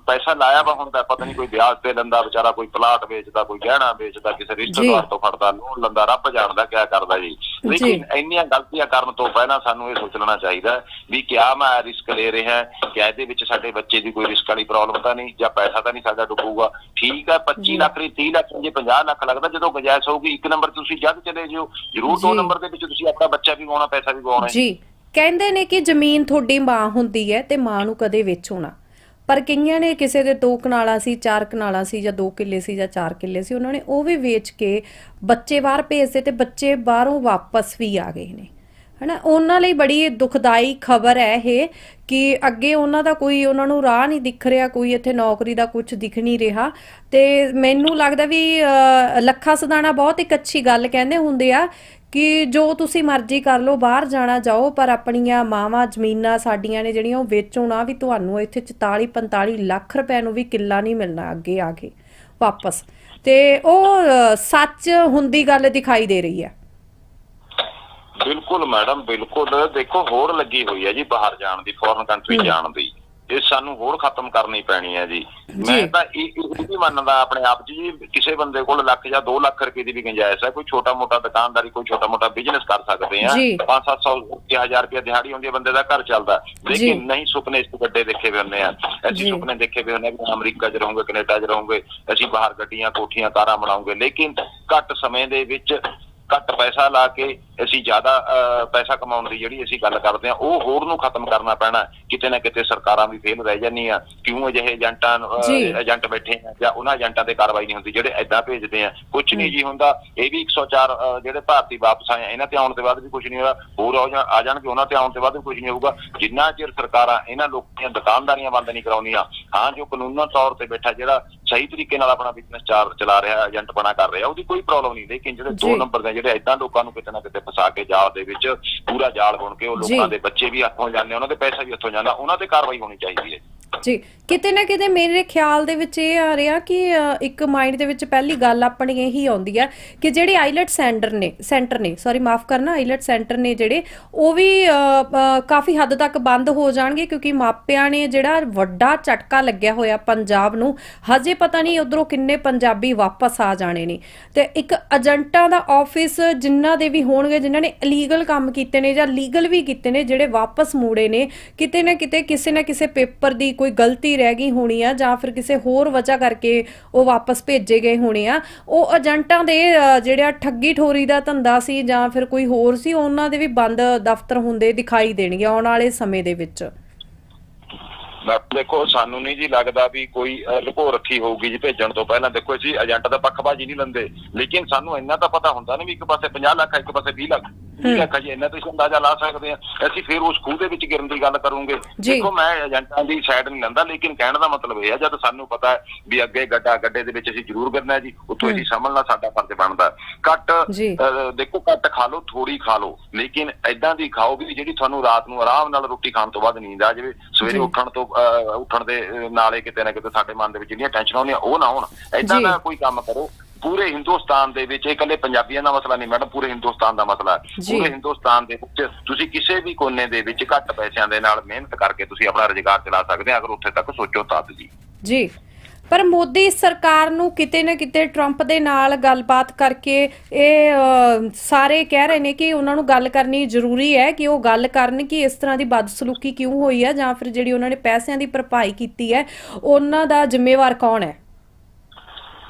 ਪੈਸਾ ਲਾਇਆ ਵਾ ਹੁੰਦਾ ਪਤਾ ਨਹੀਂ ਕੋਈ ਵਿਆਜ ਤੇ ਲੈਂਦਾ ਵਿਚਾਰਾ ਕੋਈ ਪਲਾਟ ਵੇਚਦਾ ਕੋਈ ਗਹਿਣਾ ਵੇਚਦਾ ਕਿਸੇ ਰਿਸ਼ਤੇਦਾਰ ਤੋਂ ਫੜਦਾ ਲੋਨ ਲੈਂਦਾ ਰੱਬ ਜਾਣਦਾ ਕਿਆ ਕਰਦਾ ਜੀ। ਲੇਕਿਨ ਇੰਨੀਆਂ ਗਲਤੀਆਂ ਕਰਨ ਤੋਂ ਪਹਿਲਾਂ ਸਾਨੂੰ ਇਹ ਸੋਚ ਲੈਣਾ ਚਾਹੀਦਾ ਵੀ ਕਿਆ ਮੈਂ ਰਿਸਕ ਲੈ ਰਿਹਾ ਕਿ ਇਹਦੇ ਵਿੱਚ ਸਾਡੇ ਬੱਚੇ ਦੀ ਕੋਈ ਰਿਸਕ ਵਾਲੀ ਪ੍ਰੋਬਲਮ ਤਾਂ ਨਹੀਂ ਜਾਂ ਪੈਸਾ ਤਾਂ ਨਹੀਂ ਸਾਡਾ ਡੁੱਬੂਗਾ। ਠੀਕ ਹੈ 25 ਲੱਖ ਦੀ 30 ਲੱਖ ਜੇ 50 ਲੱਖ ਲੱਗਦਾ ਜਦੋਂ ਗੁੰਜਾਇਸ਼ ਹੋਊਗੀ ਇੱਕ ਨੰਬਰ ਤੁਸੀਂ ਜਦ ਚਲੇ ਜਿਓ ਜ਼ਰੂਰ ਦੋ। ਨੰਬਰ ਦੇ ਵਿੱਚ ਤੁਸੀਂ ਆਪਣਾ ਬੱਚਾ ਵੀ ਗਵਾਉਣਾ ਪੈਸਾ ਵੀ ਗਵਾਉਣਾ ਜੀ ਕਹਿੰਦੇ ਨੇ ਕਿ ਜ਼ਮੀਨ ਤੁਹਾਡੀ ਮਾਂ ਹੁੰਦੀ ਹੈ ਤੇ ਮਾਂ ਨੂੰ ਕਦੇ ਵੇਚੋਣਾ ਪਰ ਕਈਆਂ ਨੇ ਕਿਸੇ ਦੇ ਦੋ ਕਨਾਲਾਂ ਸੀ ਚਾਰ ਕਨਾਲਾਂ ਸੀ ਜਾਂ ਦੋ ਕਿੱਲੇ ਸੀ ਜਾਂ ਚਾਰ ਕਿੱਲੇ ਸੀ ਉਹਨਾਂ ਨੇ ਉਹ ਵੀ ਵੇਚ ਕੇ ਬੱਚੇ ਬਾਹਰ ਭੇਜਦੇ ਤੇ ਬੱਚੇ ਬਾਹਰੋਂ ਵਾਪਸ ਵੀ ਆ ਗਏ ਨੇ। ਹਨਾ? ਉਹਨਾਂ ਲਈ ਬੜੀ ਦੁਖਦਾਈ ਖਬਰ ਹੈ ਇਹ ਕਿ ਅੱਗੇ ਉਹਨਾਂ ਦਾ ਕੋਈ ਉਹਨਾਂ ਨੂੰ ਰਾਹ ਨਹੀਂ ਦਿਖ ਰਿਹਾ ਕੋਈ ਇੱਥੇ ਨੌਕਰੀ ਦਾ ਕੁਝ ਦਿਖ ਨਹੀਂ ਰਿਹਾ। ਤੇ ਮੈਨੂੰ ਲੱਗਦਾ ਵੀ ਅ, ਲੱਖਾ ਸਦਾਣਾ ਬਹੁਤ ਇੱਕ ਅੱਛੀ ਗੱਲ ਕਹਿੰਦੇ ਹੁੰਦੇ ਆ ਕਿ ਜੋ ਤੁਸੀਂ ਮਰਜ਼ੀ ਕਰ ਲਓ ਬਾਹਰ ਜਾਣਾ ਜਾਓ ਪਰ ਆਪਣੀਆਂ ਮਾਵਾਂ ਜ਼ਮੀਨਾਂ ਸਾਡੀਆਂ ਨੇ ਜਿਹੜੀਆਂ ਉਹ ਵੇਚੋ ਨਾ ਵੀ ਤੁਹਾਨੂੰ ਇੱਥੇ 44 45 ਲੱਖ ਰੁਪਏ ਨੂੰ ਵੀ ਕਿੱਲਾ ਨਹੀਂ ਮਿਲਣਾ ਅੱਗੇ ਆ ਕੇ ਵਾਪਸ। ਤੇ ਉਹ ਸੱਚ ਹੁੰਦੀ ਗੱਲ ਦਿਖਾਈ ਦੇ ਰਹੀ ਹੈ ਬਿਲਕੁਲ ਮੈਡਮ ਬਿਲਕੁਲ। ਦੇਖੋ ਹੋਰ ਲੱਗੀ ਹੋਈ ਹੈ ਜੀ ਬਾਹਰ ਜਾਣ ਦੀ ਫੋਰਨ ਕੰਟਰੀ ਜਾਣ ਦੀ। ਇਹ ਸਾਨੂੰ ਹੋਰ ਖਤਮ ਕਰਨੀ ਪੈਣੀ ਹੈ ਜੀ। ਮੈਂ ਤਾਂ ਇਹ ਵੀ ਮੰਨਦਾ ਆਪਣੇ ਆਪ ਜੀ ਕਿਸੇ ਬੰਦੇ ਕੋਲ ਲੱਖ ਜਾਂ 2 ਲੱਖ ਰੁਪਏ ਦੀ ਵੀ ਗੁੰਜਾਇਸ਼ ਹੈ। ਕੋਈ ਛੋਟਾ ਮੋਟਾ ਦੁਕਾਨਦਾਰੀ ਕੋਈ ਛੋਟਾ ਮੋਟਾ ਬਿਜ਼ਨਸ ਕਰ ਸਕਦੇ ਆ ਜੀ। 5-700 1000 ਰੁਪਏ ਦਿਹਾੜੀ ਹੁੰਦੀ ਹੈ ਬੰਦੇ ਦਾ ਘਰ ਚੱਲਦਾ। ਲੇਕਿਨ ਨਹੀਂ ਸੁਪਨੇ ਇਸ ਤੋਂ ਵੱਡੇ ਦੇਖੇ ਹੋਏ ਹੁੰਦੇ ਆ। ਅਸੀਂ ਸੁਪਨੇ ਦੇਖੇ ਹੋਏ ਹੁੰਦੇ ਆ ਕਿ ਅਮਰੀਕਾ 'ਚ ਰਹੋਗੇ ਕੈਨੇਡਾ 'ਚ ਰਹੋਗੇ। ਅਸੀਂ ਬਾਹਰ ਗੱਡੀਆਂ ਕੋਠੀਆਂ ਕਾਰਾਂ ਬਣਾਉਂਗੇ। ਲੇਕਿਨ ਘੱਟ ਸਮੇਂ ਦੇ ਵਿੱਚ ਘੱਟ ਪੈਸਾ ਲਾ ਕੇ ਅਸੀਂ ਜ਼ਿਆਦਾ ਪੈਸਾ ਕਮਾਉਣ ਦੀ ਜਿਹੜੀ ਅਸੀਂ ਗੱਲ ਕਰਦੇ ਆ ਉਹ ਹੋਰ ਨੂੰ ਖਤਮ ਕਰਨਾ ਪੈਣਾ ਕਿਤੇ ਨਾ ਕਿਤੇ ਸਰਕਾਰਾਂ ਵੀ ਫੇਲ ਰਹਿ ਜਾਂਦੀਆਂ ਕਿਉਂ ਅਜਿਹੇ ਏਜੰਟਾਂ। ਏਜੰਟ ਬੈਠੇ ਆ ਜਾਂ ਉਹਨਾਂ ਏਜੰਟਾਂ ਤੇ ਕਾਰਵਾਈ ਨਹੀਂ ਹੁੰਦੀ ਜਿਹੜੇ ਐਦਾਂ ਭੇਜਦੇ ਆ ਕੁਝ ਨਹੀਂ ਜੀ ਹੁੰਦਾ। ਇਹ ਵੀ 104 ਅਹ, ਜਿਹੜੇ ਭਾਰਤੀ ਵਾਪਸ ਆਏ ਆ ਇਹਨਾਂ ਤੇ ਆਉਣ ਤੋਂ ਬਾਅਦ ਵੀ ਕੁਝ ਨਹੀਂ ਹੋਇਆ। ਹੋਰ ਆ ਆ ਜਾਣਗੇ ਉਹਨਾਂ ਤੇ ਆਉਣ ਤੋਂ ਬਾਅਦ ਵੀ ਕੁਝ ਨਹੀਂ ਹੋਊਗਾ। ਜਿੰਨਾ ਚਿਰ ਸਰਕਾਰਾਂ ਇਹਨਾਂ ਲੋਕਾਂ ਦੀਆਂ ਦੁਕਾਨਦਾਰੀਆਂ ਬੰਦ ਨਹੀਂ ਕਰਾਉਂਦੀਆਂ ਹਾਂ ਜੋ ਕਾਨੂੰਨਾਂ ਤੌਰ ਤੇ ਬੈਠਾ ਜਿਹੜਾ ਸਹੀ ਤਰੀਕੇ ਨਾਲ ਆਪਣਾ ਬਿਜ਼ਨਸ ਚਾਰ ਚਲਾ ਰਿਹਾ ਏਜੰਟ ਬਣਾ ਕਰ ਰਿਹਾ ਉਹਦੀ ਕੋਈ ਪ੍ਰੋਬਲਮ ਨਹੀਂ। ਲੇਕਿਨ ਜਿਹੜੇ। ਦੋ ਨੰਬਰ ਦੇ ਜਿਹੜੇ ਐਦਾਂ ਲੋਕਾਂ ਨੂੰ ਕਿਤੇ ਨਾ ਕਿਤੇ ਫਸਾ ਕੇ ਜਾਲ ਦੇ ਵਿੱਚ ਪੂਰਾ ਜਾਲ ਬੁਣ ਕੇ ਉਹ। ਲੋਕਾਂ ਦੇ ਬੱਚੇ ਵੀ ਹੱਥੋਂ ਜਾਂਦੇ ਉਹਨਾਂ ਦੇ ਪੈਸਾ ਵੀ ਹੱਥੋਂ ਜਾਂਦਾ ਉਹਨਾਂ ਤੇ ਕਾਰਵਾਈ ਹੋਣੀ ਚਾਹੀਦੀ ਹੈ ਜੀ, ਕਿਤੇ ਨਾ ਕਿਤੇ ਮੇਰੇ ਖਿਆਲ ਦੇ ਵਿੱਚ ਇਹ ਆ ਰਿਹਾ ਕਿ ਇੱਕ ਮਾਈਂਡ ਦੇ ਵਿੱਚ ਪਹਿਲੀ ਗੱਲ ਆਪਣੀ ਇਹੀ ਆਉਂਦੀ ਹੈ ਕਿ ਜਿਹੜੇ ਆਈਲਟ ਸੈਂਟਰ ਨੇ ਸੈਂਟਰ ਨੇ ਸੌਰੀ ਮਾਫ ਕਰਨਾ ਆਈਲਟ ਸੈਂਟਰ ਨੇ ਜਿਹੜੇ, ਉਹ ਵੀ ਕਾਫੀ ਹੱਦ ਤੱਕ ਬੰਦ ਹੋ ਜਾਣਗੇ ਕਿਉਂਕਿ ਮਾਪਿਆਂ ਨੇ ਜਿਹੜਾ ਵੱਡਾ ਝਟਕਾ ਲੱਗਿਆ ਹੋਇਆ ਪੰਜਾਬ ਨੂੰ, ਹਜੇ ਪਤਾ ਨਹੀਂ ਉਧਰੋਂ ਕਿੰਨੇ ਪੰਜਾਬੀ ਵਾਪਸ ਆ ਜਾਣੇ ਨੇ। ਤੇ ਇੱਕ ਏਜੰਟਾਂ ਦਾ ਆਫਿਸ ਜਿਨ੍ਹਾਂ ਦੇ ਵੀ ਹੋਣਗੇ, ਜਿਨ੍ਹਾਂ ਨੇ ਇਲੀਗਲ ਕੰਮ ਕੀਤੇ ਨੇ ਜਾਂ ਲੀਗਲ ਵੀ ਕੀਤੇ ਨੇ, ਜਿਹੜੇ ਵਾਪਸ ਮੂੜੇ ਨੇ, ਕਿਤੇ ਨਾ ਕਿਤੇ ਕਿਸੇ ਨਾ ਕਿਸੇ ਪੇਪਰ ਦੀ ਕੋਈ ਗਲਤੀ ਰਹਿ ਗਈ ਹੋਣੀ ਆ ਜਾਂ ਫਿਰ ਕਿਸੇ ਹੋਰ ਵਜ੍ਹਾ ਕਰਕੇ ਉਹ ਵਾਪਸ ਭੇਜੇ ਗਏ ਹੋਣੇ ਆ, ਉਹ ਏਜੰਟਾਂ ਦੇ ਜਿਹੜਾ ਠੱਗੀ ਠੋਰੀ ਦਾ ਧੰਦਾ ਸੀ ਜਾਂ ਫਿਰ ਕੋਈ ਹੋਰ ਸੀ, ਉਹਨਾਂ ਦੇ ਵੀ ਬੰਦ ਦਫ਼ਤਰ ਹੁੰਦੇ ਦਿਖਾਈ ਦੇਣਗੇ ਆਉਣ ਵਾਲੇ ਸਮੇਂ ਦੇ ਵਿੱਚ। ਦੇਖੋ, ਸਾਨੂੰ ਨਹੀਂ ਜੀ ਲੱਗਦਾ ਵੀ ਕੋਈ ਲੁਕੋ ਰੱਖੀ ਹੋਊਗੀ ਜੀ ਭੇਜਣ ਤੋਂ ਪਹਿਲਾਂ। ਦੇਖੋ ਜੀ, ਏਜੰਟ ਦਾ ਪੱਖਬਾਜੀ ਨਹੀਂ ਲੈਂਦੇ। ਲੇਕਿਨ ਸਾਨੂੰ ਇੰਨਾ ਤਾਂ ਪਤਾ ਹੁੰਦਾ ਨਹੀਂ ਵੀ ਇੱਕ ਪਾਸੇ 50 ਲੱਖ ਇੱਕ ਪਾਸੇ 20 ਲੱਖ। 20 ਲੱਖ ਹੈ ਜੀ ਇੰਨਾ ਤੁਸੀਂ ਅੰਦਾਜ਼ਾ ਲਾ ਸਕਦੇ ਆ ਅਸੀਂ ਫਿਰ ਉਸ ਖੂਹ ਦੇ ਵਿੱਚ ਗਿਰਨ ਦੀ ਗੱਲ ਕਰੂੰਗੇ। ਦੇਖੋ ਮੈਂ ਏਜੰਟਾਂ ਦੀ ਸਾਈਡ ਨਹੀਂ ਲੈਂਦਾ ਲੇਕਿਨ ਕਹਿਣ ਦਾ ਮਤਲਬ ਇਹ ਹੈ ਜਦ ਸਾਨੂੰ ਪਤਾ ਹੈ ਵੀ ਅੱਗੇ ਗੱਡਾ ਗੱਡੇ ਦੇ ਵਿੱਚ ਅਸੀਂ ਜ਼ਰੂਰ ਗਿਰਨਾ ਜੀ ਉੱਥੋਂ ਅਸੀਂ ਸਮਝਣਾ ਸਾਡਾ ਫਰਜ਼ ਬਣਦਾ। ਅਹ, ਦੇਖੋ ਘੱਟ ਖਾ ਲਓ ਥੋੜੀ ਖਾ ਲਓ ਲੇਕਿਨ ਐਦਾਂ ਦੀ ਖਾਓ ਵੀ ਜਿਹੜੀ ਤੁਹਾਨੂੰ ਰਾਤ ਨੂੰ ਆਰਾਮ ਨਾਲ ਰੋਟੀ ਖਾਣ ਤੋਂ ਬਾਅਦ ਨੀਂਦ ਆ ਜਾਵੇ ਸਵੇਰੇ। ਉੱਠਣ ਤੋਂ ਉੱਠਣ ਦੇ ਨਾਲੇ ਕਿਤੇ ਨਾ ਕਿਤੇ ਸਾਡੇ ਮਨ ਦੇ ਵਿੱਚ ਜਿਹੜੀਆਂ ਟੈਨਸ਼ਨ ਆਉਂਦੀਆਂ ਉਹ ਨਾ ਹੋਣ ਐਦਾਂ। ਦਾ ਕੋਈ ਕੰਮ ਕਰੋ ਪੂਰੇ ਹਿੰਦੁਸਤਾਨ ਦੇ ਵਿੱਚ ਇਹ ਇਕੱਲੇ ਪੰਜਾਬੀਆਂ ਦਾ ਮਸਲਾ ਨਹੀਂ ਮੈਡਮ ਪੂਰੇ ਹਿੰਦੁਸਤਾਨ ਦਾ ਮਸਲਾ ਹੈ। ਪੂਰੇ ਹਿੰਦੁਸਤਾਨ ਦੇ ਵਿੱਚ ਤੁਸੀਂ ਕਿਸੇ ਵੀ ਕੋਨੇ ਦੇ ਵਿੱਚ ਘੱਟ ਪੈਸਿਆਂ ਦੇ ਨਾਲ ਮਿਹਨਤ ਕਰਕੇ ਤੁਸੀਂ ਆਪਣਾ ਰੁਜ਼ਗਾਰ ਚਲਾ ਸਕਦੇ ਆ ਅਗਰ ਉੱਥੇ ਤੱਕ ਸੋਚੋ ਤਦ ਜੀ ਜੀ। ਪਰ ਮੋਦੀ ਸਰਕਾਰ ਨੂੰ ਕਿਤੇ ਨਾ ਕਿਤੇ ਟਰੰਪ ਦੇ ਨਾਲ ਗੱਲਬਾਤ ਕਰਕੇ ਇਹ ਸਾਰੇ ਕਹਿ ਰਹੇ ਨੇ ਕਿ ਉਹਨਾਂ ਨੂੰ ਗੱਲ ਕਰਨੀ ਜ਼ਰੂਰੀ ਹੈ ਕਿ ਉਹ ਗੱਲ ਕਰਨ ਕਿ ਇਸ ਤਰ੍ਹਾਂ ਦੀ ਬਦਸਲੂਕੀ ਕਿਉਂ ਹੋਈ ਹੈ ਜਾਂ ਫਿਰ ਜਿਹੜੀ ਉਹਨਾਂ ਨੇ ਪੈਸਿਆਂ ਦੀ ਭਰਪਾਈ ਕੀਤੀ ਹੈ ਉਹਨਾਂ ਦਾ ਜ਼ਿੰਮੇਵਾਰ ਕੌਣ ਹੈ?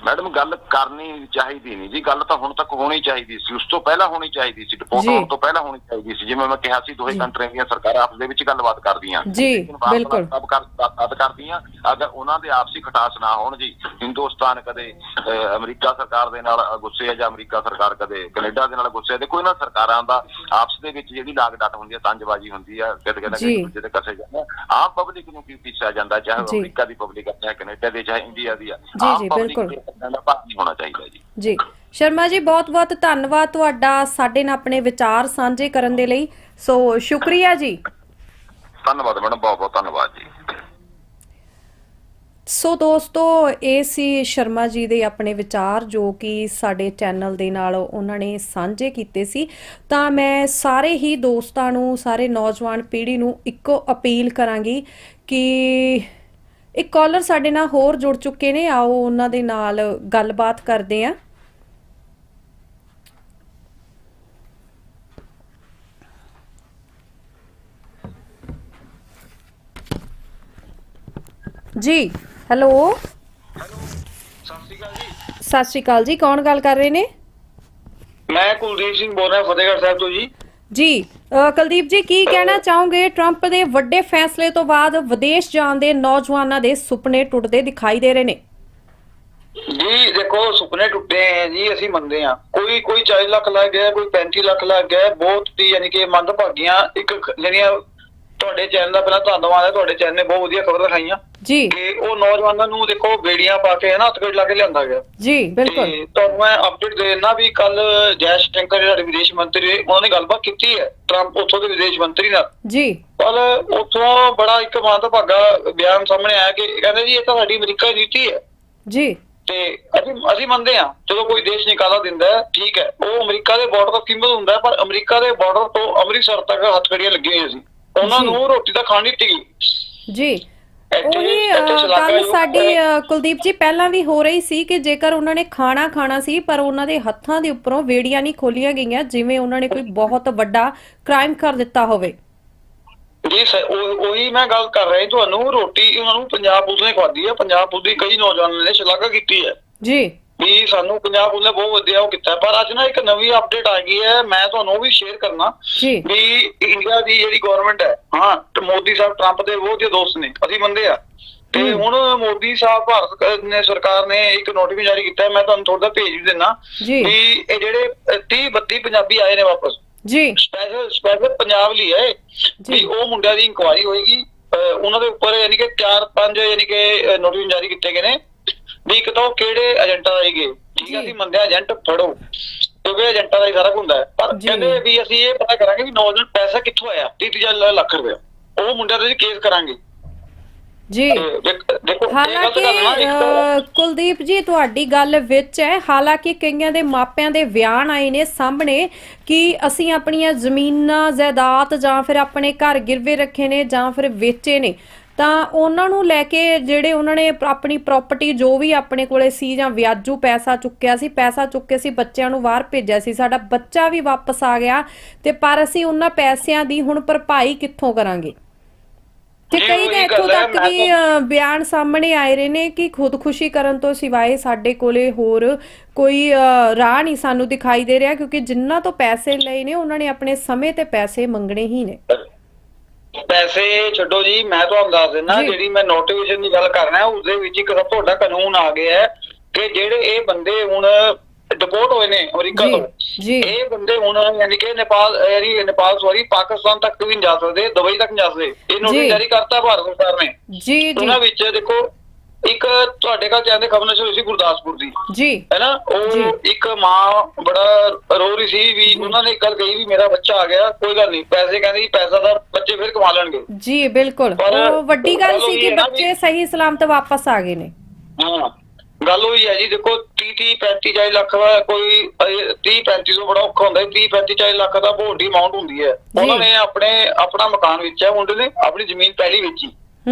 ਮੈਡਮ ਗੱਲ ਕਰਨੀ ਚਾਹੀਦੀ ਨਹੀਂ ਜੀ। ਗੱਲ ਤਾਂ ਹੁਣ ਤੱਕ ਹੋਣੀ ਚਾਹੀਦੀ ਸੀ। ਉਸ ਤੋਂ ਪਹਿਲਾਂ ਹੋਣੀ ਚਾਹੀਦੀ ਸੀ। ਰਿਪੋਰਟ ਜੀ। ਆਉਣ ਤੋਂ ਪਹਿਲਾਂ ਹੋਣੀ ਚਾਹੀਦੀ ਸੀ। ਜਿਵੇਂ ਮੈਂ ਕਿਹਾ ਸੀ ਦੋਹੇ। ਕੰਟਰੀਆਂ ਦੀਆਂ ਸਰਕਾਰਾਂ ਆਪਸ ਦੇ ਵਿੱਚ ਗੱਲਬਾਤ ਕਰਦੀਆਂ। ਜੀ, ਬਿਲਕੁਲ। ਸਭ ਕਰ ਬਾਤ ਕਰਦੀਆਂ। ਅਗਰ ਉਹਨਾਂ ਦੇ ਆਪਸੀ ਖਟਾਸ ਨਾ ਹੋਣ ਜੀ। ਹਿੰਦੁਸਤਾਨ ਕਦੇ ਅਮਰੀਕਾ ਸਰਕਾਰ ਦੇ ਨਾਲ ਗੁੱਸੇ ਹੈ ਜਾਂ ਅਮਰੀਕਾ ਸਰਕਾਰ ਕਦੇ ਕੈਨੇਡਾ ਦੇ ਨਾਲ ਗੁੱਸੇ ਹੈ ਦੇਖੋ ਇਹਨਾਂ ਸਰਕਾਰਾਂ ਦਾ ਆਪਸ ਦੇ ਵਿੱਚ ਜਿਹੜੀ ਲਾਗ ਡਟ ਹੁੰਦੀ ਹੈ ਤੰਜਬਾਜ਼ੀ ਹੁੰਦੀ ਹੈ ਕਿਤੇ ਕਿਤੇ ਜੀ। ਦੂਜੇ ਤੇ ਕਸੇ ਜਾਂਦਾ ਆਮ ਪਬਲਿਕ ਨੂੰ ਕੀ ਪੀਸਿਆ ਜਾਂਦਾ ਚਾਹੇ। ਅਮਰੀਕਾ ਦੀ ਪਬਲਿਕ ਹੈ ਚਾਹੇ ਕੈਨੇਡਾ ਦੀ ਚਾਹੇ ਇੰਡੀਆ ਦੀ ਆ। ਆਮ ਜੀ, ਬਿਲਕੁਲ। ਦੇ ਭਾਗ ਨਹੀਂ ਹੋਣਾ ਚਾਹੀਦਾ ਜੀ। ਜੀ। ਸ਼ਰਮਾ ਜੀ ਬਹੁਤ-ਬਹੁਤ ਧੰਨਵਾਦ ਤੁਹਾਡਾ ਸਾਡੇ ਨਾਲ ਆਪਣੇ ਵਿਚਾਰ ਸਾਂਝੇ ਕਰਨ ਦੇ ਲਈ। ਸੋ ਸ਼ੁਕਰੀਆ ਜੀ। ਧੰਨਵਾਦ ਮੈਡਮ ਬਹੁਤ ਬਹੁਤ ਧੰਨਵਾਦ ਜੀ। ਸੋ ਦੋਸਤੋ ਇਹ ਸੀ ਸ਼ਰਮਾ ਜੀ ਦੇ ਆਪਣੇ ਵਿਚਾਰ ਜੋ ਕਿ ਸਾਡੇ ਚੈਨਲ ਦੇ ਨਾਲ ਉਹਨਾਂ ਨੇ ਸਾਂਝੇ ਕੀਤੇ ਸੀ। ਤਾਂ ਮੈਂ ਸਾਰੇ ਹੀ ਦੋਸਤਾਂ ਨੂੰ ਸਾਰੇ ਨੌਜਵਾਨ ਪੀੜ੍ਹੀ ਨੂੰ ਇੱਕੋ ਅਪੀਲ ਕਰਾਂਗੀ ਕਿ ਇੱਕ ਕਾਲਰ ਸਾਡੇ ਨਾਲ ਹੋਰ ਜੁੜ ਚੁੱਕੇ ਨੇ। ਆਓ ਉਹਨਾਂ ਦੇ ਨਾਲ ਗੱਲਬਾਤ ਕਰਦੇ ਆਂ ਜੀ ਹੈਲੋ। ਸਤਿ ਸ਼੍ਰੀ ਅਕਾਲ ਜੀ ਸਤਿ ਸ਼੍ਰੀ ਅਕਾਲ ਜੀ। ਕੌਣ ਗੱਲ ਕਰ ਰਹੇ ਨੇ? ਮੈਂ ਕੁਲਦੀਪ ਸਿੰਘ ਬੋਲ ਰਿਹਾ ਫਤਿਹਗੜ੍ਹ ਸਾਹਿਬ ਤੋਂ ਜੀ। ਜੀ ਕੁਲਦੀਪ ਜੀ, ਕੀ ਕਹਿਣਾ ਚਾਹੋਗੇ? ਟਰੰਪ ਦੇ ਵੱਡੇ ਫੈਸਲੇ ਤੋਂ ਬਾਅਦ ਵਿਦੇਸ਼ ਜਾਣ ਦੇ ਨੌਜਵਾਨਾਂ ਦੇ ਸੁਪਨੇ ਟੁੱਟਦੇ ਦਿਖਾਈ ਦੇ ਰਹੇ ਨੇ? ਜੀ, ਦੇਖੋ, ਸੁਪਨੇ ਟੁੱਟੇ ਹੈ ਜੀ, ਅਸੀਂ ਮੰਨਦੇ ਹਾਂ। ਕੋਈ ਕੋਈ 40 ਲੱਖ ਲੱਗ ਗਿਆ, ਕੋਈ 35 ਲੱਖ ਲੱਗ ਗਿਆ, ਬਹੁਤ ਹੀ ਯਾਨੀ ਕਿ ਮੰਦਭਾਗੀਆਂ ਇੱਕ ਜਿਹੜੀਆਂ ਤੁਹਾਡੇ ਚੈਨਲ ਦਾ ਪਹਿਲਾਂ ਧੰਨਵਾਦ ਹੈ ਤੁਹਾਡੇ ਚੈਨਲ ਨੇ ਬਹੁਤ ਵਧੀਆ ਖਬਰ ਦਿਖਾਈਆਂ। ਜੀ। ਕਿ ਉਹ ਨੌਜਵਾਨਾਂ ਨੂੰ ਦੇਖੋ ਬੇੜੀਆਂ ਪਾ ਕੇ ਹੈ ਨਾ ਹੱਥਕੜ ਲਾ ਕੇ ਲਿਆਂਦਾ ਗਿਆ। ਜੀ ਬਿਲਕੁਲ। ਤੇ ਤੁਹਾਨੂੰ ਮੈਂ ਅਪਡੇਟ ਦੇ ਦੇਣਾ ਵੀ ਕੱਲ ਜੈ ਸ਼ੰਕਰ ਜਿਹੜੇ ਵਿਦੇਸ਼ ਮੰਤਰੀ ਉਹਨਾਂ ਨੇ ਗੱਲਬਾਤ ਕੀਤੀ ਹੈ ਟਰੰਪ ਉੱਥੋਂ ਦੇ ਵਿਦੇਸ਼ ਮੰਤਰੀ ਨਾਲ। ਜੀ। ਪਰ ਉੱਥੋਂ ਬੜਾ ਇੱਕ ਮੰਦਭਾਗਾ ਬਿਆਨ ਸਾਹਮਣੇ ਆਇਆ ਕਿ ਕਹਿੰਦੇ ਜੀ ਇਹ ਤਾਂ ਸਾਡੀ ਅਮਰੀਕਾ ਦੀ ਨੀਤੀ ਹੈ। ਜੀ। ਤੇ ਅਸੀਂ ਅਸੀਂ ਮੰਨਦੇ ਹਾਂ ਜਦੋਂ ਕੋਈ ਦੇਸ਼ ਨਿਕਾਲਾ ਦਿੰਦਾ ਹੈ ਠੀਕ ਹੈ ਉਹ ਅਮਰੀਕਾ ਦੇ ਬਾਰਡਰ ਤੋਂ ਕੀਮਤ ਹੁੰਦਾ ਹੈ ਪਰ ਅਮਰੀਕਾ ਦੇ ਬਾਰਡਰ ਤੋਂ ਅੰਮ੍ਰਿਤਸਰ ਤੱਕ ਹੱਥਕੜੀਆਂ ਲੱਗੀਆਂ ਹੋਈਆਂ ਸੀ। ਉਹਨਾਂ। ਨੂੰ ਰੋਟੀ ਤਾਂ ਖਾਣੀ ਟਿਕੀ ਜੀ। ਉਹੀ ਗੱਲ ਸਾਡੀ ਕੁਲਦੀਪ ਜੀ ਪਹਿਲਾਂ ਵੀ ਹੋ ਰਹੀ ਸੀ ਕਿ ਜੇਕਰ ਉਹਨਾਂ ਨੇ ਖਾਣਾ ਖਾਣਾ ਸੀ ਪਰ ਉਹਨਾਂ ਦੇ ਹੱਥਾਂ ਦੇ ਉੱਪਰੋਂ ਵੇੜੀਆਂ ਨਹੀਂ ਖੋਲੀਆਂ ਗਈਆਂ ਜਿਵੇਂ ਉਹਨਾਂ ਨੇ ਕੋਈ ਬਹੁਤ ਵੱਡਾ ਕ੍ਰਾਈਮ ਕਰ ਦਿੱਤਾ ਹੋਵੇ। ਜੀ ਸ- ਉਹ- ਉਹੀ ਮੈਂ ਗੱਲ ਕਰ ਰਿਹਾ ਤੁਹਾਨੂੰ ਰੋਟੀ ਉਹਨਾਂ ਨੂੰ ਪੰਜਾਬ ਪੁਲਿਸ ਨੇ ਖਵਾਦੀ ਹੈ। ਪੰਜਾਬ ਪੁਲਿਸ ਦੀ ਕਈ ਨੌਜਵਾਨਾਂ ਨੇ ਸ਼ਲਾਘਾ ਕੀਤੀ ਹੈ। ਜੀ। ਵੀ ਸਾਨੂੰ ਪੰਜਾਬ ਪੁਲਿਸ ਨੇ ਬਹੁਤ ਵਧੀਆ ਉਹ ਕੀਤਾ। ਪਰ ਅੱਜ ਨਾ ਇੱਕ ਨਵੀਂ ਅਪਡੇਟ ਆ ਗਈ ਹੈ। ਮੈਂ ਤੁਹਾਨੂੰ ਉਹ ਵੀ ਸ਼ੇਅਰ ਕਰਨਾ ਵੀ ਇੰਡੀਆ ਦੀ ਜਿਹੜੀ ਗਵਰਨਮੈਂਟ ਹੈ ਹਾਂ ਤੇ ਮੋਦੀ ਸਾਹਿਬ ਟਰੰਪ ਦੇ ਬਹੁਤ ਹੀ ਦੋਸਤ ਨੇ। ਅਸੀਂ ਮੰਨਦੇ ਆ। ਤੇ। ਹੁਣ ਮੋਦੀ ਸਾਹਿਬ ਭਾਰਤ ਨੇ ਸਰਕਾਰ ਨੇ ਇੱਕ ਨੋਟੀਫਿਕੇਸ਼ਨ ਜਾਰੀ ਕੀਤਾ ਮੈਂ ਤੁਹਾਨੂੰ ਥੋੜਾ ਭੇਜ ਵੀ ਦਿੰਨਾ ਵੀ ਇਹ ਜਿਹੜੇ 30 32 ਪੰਜਾਬੀ ਆਏ ਨੇ ਵਾਪਸ। ਜੀ। ਸਪੈਸ਼ਲ ਸਪੈਸ਼ਲ ਪੰਜਾਬ ਲਈ ਹੈ। ਵੀ ਉਹ ਮੁੰਡਿਆਂ ਦੀ ਇਨਕੁਆਇਰੀ ਹੋਏਗੀ। ਉਹਨਾਂ ਦੇ ਉੱਪਰ ਯਾਨੀ ਕਿ 4 5 ਯਾਨੀ ਕਿ ਨੋਟੀਫਿਕੇਸ਼ਨ ਜਾਰੀ ਕੀਤੇ ਗਏ ਨੇ। ਵੀ ਇੱਕ ਤਾਂ ਕਿਹੜੇ ਏਜੰਟਾਂ ਦਾ ਹੈਗੇ ਠੀਕ। ਹੈ ਅਸੀਂ ਮੰਨਦੇ ਹਾਂ ਏਜੰਟ ਫੜੋ ਕਿਉਂਕਿ ਏਜੰਟਾਂ ਦਾ ਹੀ ਸਾਰਾ ਹੁੰਦਾ ਪਰ। ਕਹਿੰਦੇ ਵੀ ਅਸੀਂ ਇਹ ਪਤਾ ਕਰਾਂਗੇ ਵੀ ਨੌਜਵਾਨ ਪੈਸਾ ਕਿੱਥੋਂ ਆਇਆ? 30 ਲੱਖ ਰੁਪਏ ਉਹ ਮੁੰਡਿਆਂ ਦੇ ਕੇਸ ਕਰਾਂਗੇ। ਜੀ। ਤੇ ਹਾਲਾਂਕਿ ਤਾਂ- ਕੁਲਦੀਪ ਜੀ ਤੁਹਾਡੀ ਗੱਲ ਵਿੱਚ ਹੈ। ਹਾਲਾਂਕਿ ਕਈਆਂ ਦੇ ਮਾਪਿਆਂ ਦੇ ਬਿਆਨ ਆਏ ਨੇ ਸਾਹਮਣੇ ਕਿ ਅਸੀਂ ਆਪਣੀਆਂ ਜ਼ਮੀਨਾਂ ਜਾਇਦਾਦ ਜਾਂ ਫਿਰ ਆਪਣੇ ਘਰ ਗਿਰਵੇ ਰੱਖੇ ਨੇ ਜਾਂ ਫਿਰ ਵੇਚੇ ਨੇ। ਤਾਂ ਉਹਨਾਂ ਨੂੰ ਲੈ ਕੇ ਜਿਹੜੇ ਉਹਨਾਂ ਨੇ ਆਪਣੀ ਪ੍ਰਾਪਰਟੀ ਜੋ ਵੀ ਆਪਣੇ ਕੋਲੇ ਸੀ ਜਾਂ ਵਿਆਜੂ ਪੈਸਾ ਚੁੱਕਿਆ ਸੀ ਪੈਸਾ ਚੁੱਕ ਸੀ ਬੱਚਿਆਂ ਨੂੰ ਬਾਹਰ ਭੇਜਿਆ ਸੀ ਸਾਡਾ ਬੱਚਾ ਵੀ ਵਾਪਸ ਆ ਗਿਆ ਤੇ ਪਰ ਅਸੀਂ ਉਹਨਾਂ ਪੈਸਿਆਂ ਦੀ ਹੁਣ ਭਰਪਾਈ ਕਿੱਥੋਂ ਕਰਾਂਗੇ? ਤੇ ਕਈ ਤਾਂ ਇੱਥੋਂ ਤੱਕ ਵੀ ਬਿਆਨ ਸਾਹਮਣੇ ਆਏ ਰਹੇ ਨੇ ਕਿ ਖੁਦਕੁਸ਼ੀ ਕਰਨ ਤੋਂ ਸਿਵਾਏ ਸਾਡੇ ਕੋਲੇ ਹੋਰ ਕੋਈ ਰਾਹ ਨਹੀਂ ਸਾਨੂੰ ਦਿਖਾਈ ਦੇ ਰਿਹਾ ਕਿਉਂਕਿ ਜਿੰਨਾ ਤੋਂ ਪੈਸੇ ਲਏ ਨੇ ਉਹਨਾਂ ਨੇ ਆਪਣੇ ਸਮੇਂ ਤੇ ਪੈਸੇ ਮੰਗਣੇ ਹੀ ਨੇ। ਪੈਸੇ ਛੱਡੋ ਜੀ ਮੈਂ ਤੁਹਾਨੂੰ ਦੱਸ ਦਿੰਦਾ। ਜਿਹੜੀ ਮੈਂ ਨੋਟੀਫਿਕੇਸ਼ਨ ਦੀ ਗੱਲ ਕਰ ਰਿਹਾ ਉਸ ਦੇ ਵਿੱਚ ਇੱਕ ਸਭ ਤੋਂ ਵੱਡਾ ਕਾਨੂੰਨ ਆ ਗਿਆ ਹੈ ਕਿ ਜਿਹੜੇ ਇਹ ਬੰਦੇ ਹੁਣ ਡਿਪੋਰਟ ਹੋਏ ਨੇ ਅਮਰੀਕਾ ਤੋਂ ਜੀ ਇਹ ਬੰਦੇ ਹੁਣ ਯਾਨੀ ਕਿ ਨੇਪਾਲ ਯਾਨੀ ਨੇਪਾਲ ਸੌਰੀ ਪਾਕਿਸਤਾਨ ਤੱਕ ਵੀ ਨਹੀਂ ਜਾ ਸਕਦੇ ਦੁਬਈ ਤੱਕ ਨਹੀਂ ਜਾ ਸਕਦੇ ਇਹ। ਨੋਟਿਸ ਜਾਰੀ ਕਰਤਾ ਭਾਰਤ ਸਰਕਾਰ ਨੇ ਜੀ ਜੀ ਉਹਨਾਂ ਵਿੱਚ ਦੇਖੋ ਇੱਕ ਤੁਹਾਡੇ ਕੋਲ ਕਹਿੰਦੇ ਖਬਰ ਨਸ਼ਰ ਹੋਈ ਸੀ ਗੁਰਦਾਸਪੁਰ ਦੀ। ਜੀ। ਹੈਨਾ। ਉਹ ਇੱਕ ਮਾਂ ਬੜਾ ਰੋ ਰਹੀ ਸੀ ਵੀ ਉਹਨਾਂ ਨੇ ਗੱਲ ਕਹੀ ਵੀ ਮੇਰਾ ਬੱਚਾ ਆ ਗਿਆ ਕੋਈ ਗੱਲ ਨਹੀਂ। ਪੈਸੇ ਕਹਿੰਦੇ ਪੈਸਾ ਤਾਂ ਬੱਚੇ ਫਿਰ ਕਮਾ ਲੈਣਗੇ। ਜੀ ਬਿਲਕੁਲ। ਉਹ ਵੱਡੀ ਗੱਲ ਸੀ ਕਿ ਬੱਚੇ ਸਹੀ ਸਲਾਮਤ ਵਾਪਸ ਆ ਗਏ ਨੇ। ਹਾਂ। ਗੱਲ ਹੋਈ ਹੈ ਜੀ ਦੇਖੋ 30 30 35 40 ਲੱਖ ਦਾ ਕੋਈ 30 35 ਤੋਂ ਬੜਾ ਔਖਾ ਹੁੰਦਾ ਹੈ। 30 35 40 ਲੱਖ ਦਾ ਬਹੁਤ ਵੱਡੀ ਅਮਾਉਂਟ ਹੁੰਦੀ ਹੈ। ਉਹਨਾਂ ਨੇ ਆਪਣੇ ਆਪਣਾ ਮਕਾਨ ਵੇਚਿਆ ਮੁੰਡੇ ਨੇ ਆਪਣੀ ਜ਼ਮੀਨ ਪਹਿਲੀ ਵੇਚੀ।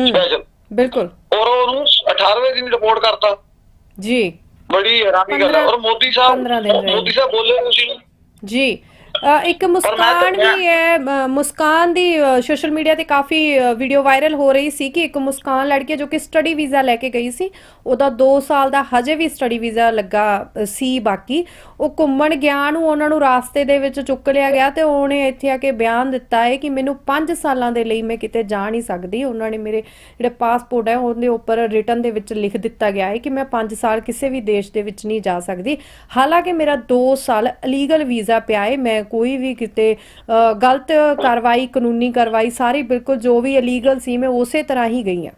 ਸਪੈਸ਼ਲ ਬਿਲਕੁਲ। ਔਰ ਉਹਨੂੰ 18ਵੇਂ ਦਿਨ ਰਿਪੋਰਟ ਕਰਤਾ। ਜੀ। ਬੜੀ ਹੈਰਾਨੀ ਗੱਲ ਹੈ। ਔਰ ਮੋਦੀ ਸਾਹਿਬ। ਮੋਦੀ ਸਾਹਿਬ ਬੋਲੇ ਤੁਸੀਂ। ਜੀ। ਇੱਕ ਮੁਸਕਾਨ ਵੀ ਹੈ ਮੁਸਕਾਨ ਦੀ ਸੋਸ਼ਲ ਮੀਡੀਆ ਤੇ ਕਾਫੀ ਵੀਡੀਓ ਵਾਇਰਲ ਹੋ ਰਹੀ ਸੀ ਕਿ ਇੱਕ ਮੁਸਕਾਨ ਲੜਕੀ ਜੋ ਕਿ ਸਟੱਡੀ ਵੀਜ਼ਾ ਲੈ ਕੇ ਗਈ ਸੀ। ਉਹਦਾ 2 ਸਾਲ ਦਾ ਹਜੇ ਵੀ ਸਟੱਡੀ ਵੀਜ਼ਾ ਲੱਗਾ ਸੀ ਬਾਕੀ। ਉਹ ਘੁੰਮਣ ਗਿਆ ਨੂੰ ਉਹਨਾਂ ਨੂੰ ਰਾਸਤੇ ਦੇ ਵਿੱਚ ਚੁੱਕ ਲਿਆ ਗਿਆ ਤੇ ਉਹਨੇ ਇੱਥੇ ਆ ਕੇ ਬਿਆਨ ਦਿੱਤਾ ਹੈ ਕਿ ਮੈਨੂੰ 5 ਸਾਲਾਂ ਦੇ ਲਈ ਮੈਂ ਕਿਤੇ ਜਾ ਨਹੀਂ ਸਕਦੀ। ਉਹਨਾਂ ਨੇ ਮੇਰੇ ਜਿਹੜੇ ਪਾਸਪੋਰਟ ਹੈ ਉਹਦੇ ਉੱਪਰ ਰਿਟਨ ਦੇ ਵਿੱਚ ਲਿਖ ਦਿੱਤਾ ਗਿਆ ਹੈ ਕਿ ਮੈਂ 5 ਸਾਲ ਕਿਸੇ ਵੀ ਦੇਸ਼ ਦੇ ਵਿੱਚ ਨਹੀਂ ਜਾ ਸਕਦੀ। ਹਾਲਾਂਕਿ ਮੇਰਾ 2 ਸਾਲ ਅਲੀਗਲ ਵੀਜ਼ਾ ਪਿਆ ਹੈ ਮੈਂ ਕੋਈ ਵੀ ਕਿਤੇ ਗਲਤ ਕਾਰਵਾਈ ਕਾਨੂੰਨੀ ਕਾਰਵਾਈ ਸਾਰੀ ਬਿਲਕੁਲ ਜੋ ਵੀ ਅਲੀਗਲ ਸੀ ਮੈਂ ਉਸੇ ਤਰ੍ਹਾਂ ਹੀ ਗਈ ਹਾਂ।